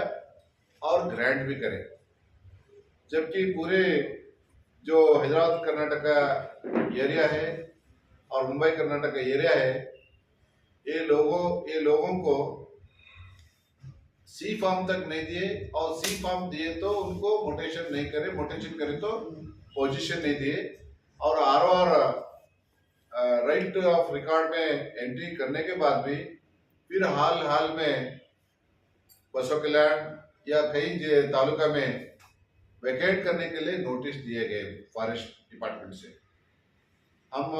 और ग्रैंड भी करें। जबकि पूरे जो हैदराबाद, कर्नाटका एरिया है और मुंबई, कर्नाटका एरिया है, ये लोगों ये लोगों को सी फॉर्म तक नहीं दिए और सी फॉर्म दिए तो उनको मोटेशन नहीं करे। मोटेशन करे तो पोजीशन नहीं दिए और R R right of record में एंट्री करने के बाद भी फिर हाल हाल में बसों कल्याण या कई तालुका में वैकेट करने के लिए नोटिस दिए गए फॉरेस्ट डिपार्टमेंट से। हम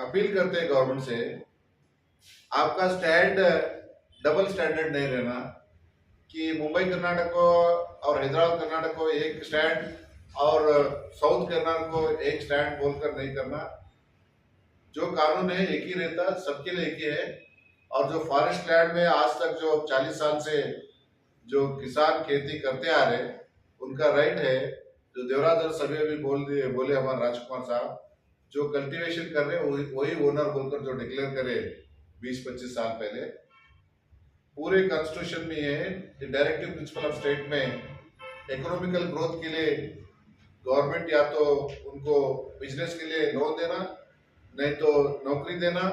अपील करते हैं गवर्नमेंट से, आपका स्टैंड डबल स्टैंडर्ड नहीं रहना, कि मुंबई कर्नाटक को और हैदराबाद कर्नाटक को एक स्टैंड और साउथ कर्नाटक को एक स्टैंड बोलकर नहीं करना। जो कानून है, एक ही रहता, सबके लिए एक ही है। और जो फॉरेस्ट लैंड में आज तक जो 40 साल से जो किसान खेती करते आ रहे, उनका राइट है, जो देवराज सभी अभी बोल दिए, बोले हमारे राजकुमार साहब, जो कल्टीवेशन कर रहे वही वही ओनर बोलकर जो डिक्लेयर करे 20-25 साल पहले, पूरे कॉन्स्टिट्यूशन में है डायरेक्टिव प्रिंसिपल ऑफ़ स्टेट में इकोनॉमिकल ग्रोथ के लिए गवर्नमेंट या तो उनको बिज़नेस के लिए लोन देना, नहीं तो नौकरी देना,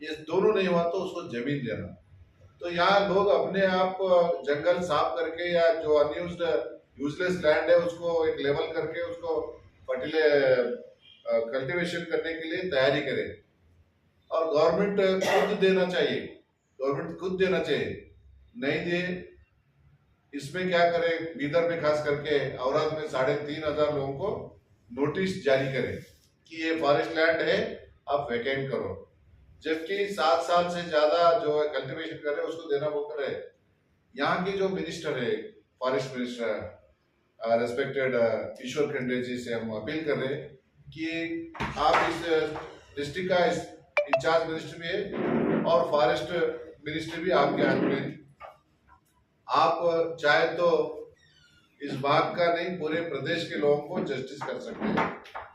ये दोनों नहीं हुआ तो उसको ज़मीन देना। तो यहाँ लोग अपने आप, जंगल साफ़ करके या जो अनयूज यूजलेस लैंड है, उसको एक लेवल करके उसको फर्टिले कल्टीवेशन करने के लिए तैयारी करें। और गवर्नमेंट खुद देना चाहिए। गवर्नमेंट खुद देना चाहिए। नहीं दे, इसमें क्या करे? बीदर में खास करके औरत में साढ़े तीन हज़ार लोगों को नोटिस जारी करें कि ये फॉरेस्ट लैंड है, आप वैकेंट करो। जबकि सात साल से ज़्यादा जो कल्टीवेशन कर रहे हैं, उसको देना बोलकर है। यहाँ की जो मिनिस्टर है फॉरेस्ट मिनिस्टर रेस्पेक्टेड ईश्वर खंडे जी से हम अपील कर रहे हैं कि आप इस डिस्ट्रिक्ट का इस इंचार्ज मिनिस्टर भी है और फॉरेस्ट मिनिस्टर भी आपके हाथ में आप चाहे तो इस भाग का नहीं, पूरे प्रदेश के लोगों को जस्टिस कर सकते हैं।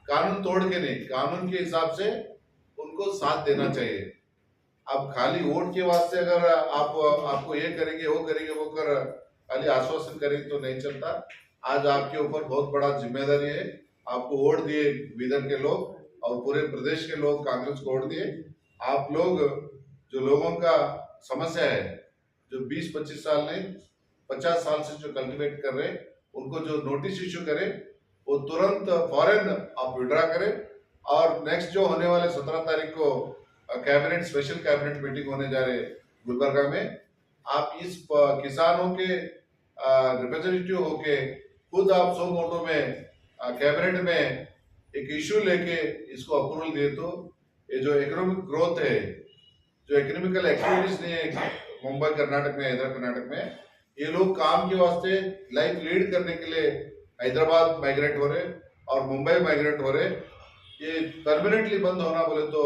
कानून तोड़ के नहीं, कानून के हिसाब से उनको साथ देना चाहिए। अब खाली वोट के वास्ते अगर आप आपको ये करेंगे वो करेंगे वो कर खाली आश्वासन करेंगे तो नहीं चलता। आज आपके ऊपर बहुत बड़ा ज़िम्मेदारी है। आपको वोट दिए विदर्भ के लोग और पूरे प्रदेश के लोग कांग्रेस को वोट दिए। आप लोग जो लोगों का समस्या है जो 20-25 साल नहीं 50 साल से जो कल्टिवेट कर रहे उनको जो नोटिस इश्यू करें वो तुरंत फॉरन आप विड्रा करें। और नेक्स्ट जो होने वाले 17 तारीख को कैबिनेट स्पेशल कैबिनेट मीटिंग होने जा रहे गुलबर्गा में, आप इस किसानों के रिप्रेजेंटेटिव होके खुद आप सौ वोटों में कैबिनेट में एक इशू लेके इसको अप्रूवल दिए तो ये जो इकोनॉमिक ग्रोथ है, जो इकोनॉमिकल एक्टिविटीज़ नहीं है मुंबई, कर्नाटक में हैदर कर्नाटक में, ये लोग काम के वास्ते लाइफ लीड करने के लिए हैदराबाद माइग्रेट हो रहे और मुंबई माइग्रेट हो रहे। ये परमानेंटली बंद होना बोले तो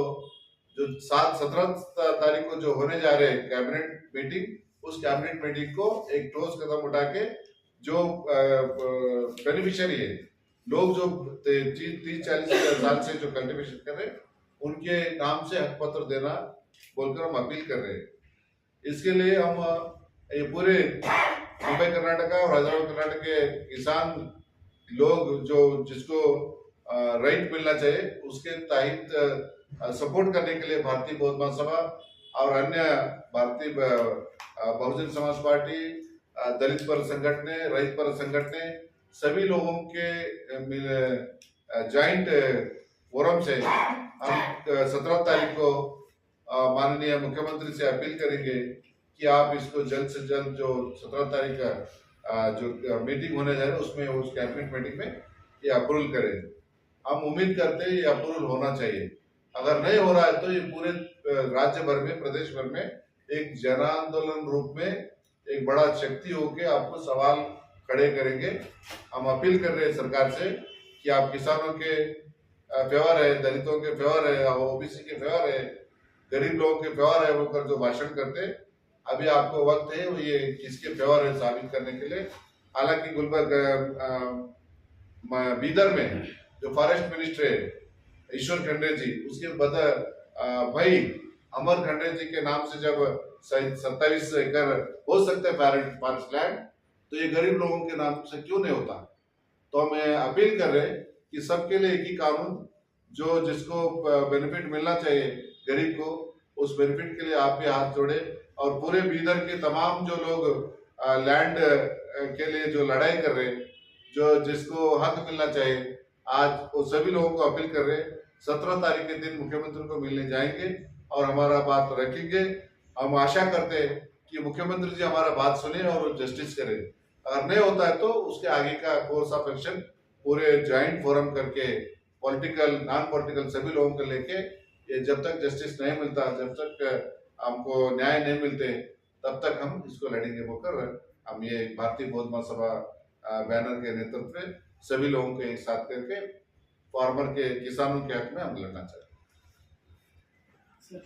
जो सात, सत्रह तारीख को जो होने जा रहे कैबिनेट मीटिंग उस कैबिनेट मीटिंग को एक ठोस कदम उठा के जो बेनिफिशियरी है, लोग जो तीस, चालीस साल से जो कल्टिवेशन कर रहे उनके नाम से हक पत्र देना बोलकर हम अपील कर रहे हैं। इसके लिए हम, ये पूरे मुंबई कर्नाटका और हैदराबाद कर्नाटक के किसान लोग जो, जिसको राइट मिलना चाहिए। उसके तहत सपोर्ट करने के लिए भारतीय बौद्ध महासभा और अन्य भारतीय बहुजन समाज पार्टी दलित पर संगठने, रहित पर संगठने, सभी लोगों के जॉइंट फोरम से हम सत्रह तारीख को माननीय मुख्यमंत्री से अपील करेंगे कि आप इसको जल्द से जल्द जो सत्रह तारीख का जो मीटिंग होने जा रही है, उसमें, उस कैबिनेट मीटिंग में ये अप्रूवल करें। हम उम्मीद करते हैं ये अप्रूवल होना चाहिए। अगर नहीं हो रहा है तो ये पूरे राज्य भर में प्रदेश भर में एक जन आंदोलन रूप में एक बड़ा शक्ति होके आपको सवाल खड़े करेंगे। हम अपील कर रहे हैं सरकार से कि आप किसानों के फेवर है, दलितों के फेवर है ओबीसी के फेवर है, गरीब लोगों के फेवर है बोलकर जो भाषण करते अभी आपको वक्त है वो ये किसके फेवर है साबित करने के लिए। हालाँकि गुलबर्ग बीदर में जो फॉरेस्ट मिनिस्टर है ईश्वर खंडे जी उसके बद अ, भाई अमर खंडे जी के नाम से जब सत्ताईस एकड़ हो सकते हैं फॉरेस्ट लैंड तो ये गरीब लोगों के नाम से क्यों नहीं होता? तो हम अपील कर रहे कि सबके लिए एक ही कानून जो जिसको बेनिफिट मिलना चाहिए गरीब को उस बेनिफिट के लिए आप भी हाथ जोड़े और पूरे बीदर के तमाम जो लोग लैंड के लिए जो लड़ाई कर रहे जो जिसको हक मिलना चाहिए आज वो सभी लोगों को अपील कर रहे हैं, सत्रह तारीख के दिन मुख्यमंत्री को मिलने जाएँगे और हमारा बात रखेंगे। हम आशा करते हैं कि मुख्यमंत्री जी हमारा बात सुने और जस्टिस करें। अगर नहीं होता है तो उसके आगे का कोर्स ऑफ़ एक्शन पूरे ज्वाइंट फोरम करके पॉलिटिकल नॉन पॉलिटिकल सभी लोगों को लेके, ये जब तक जस्टिस नहीं मिलता, जब तक हमको न्याय नहीं मिलते, तब तक हम इसको लड़ेंगे। बोलकर हम ये भारतीय बौद्ध महासभा बैनर के नेतृत्व में सभी लोगों के साथ करके फार्मर के किसानों के हक में हम लड़ना चाहते हैं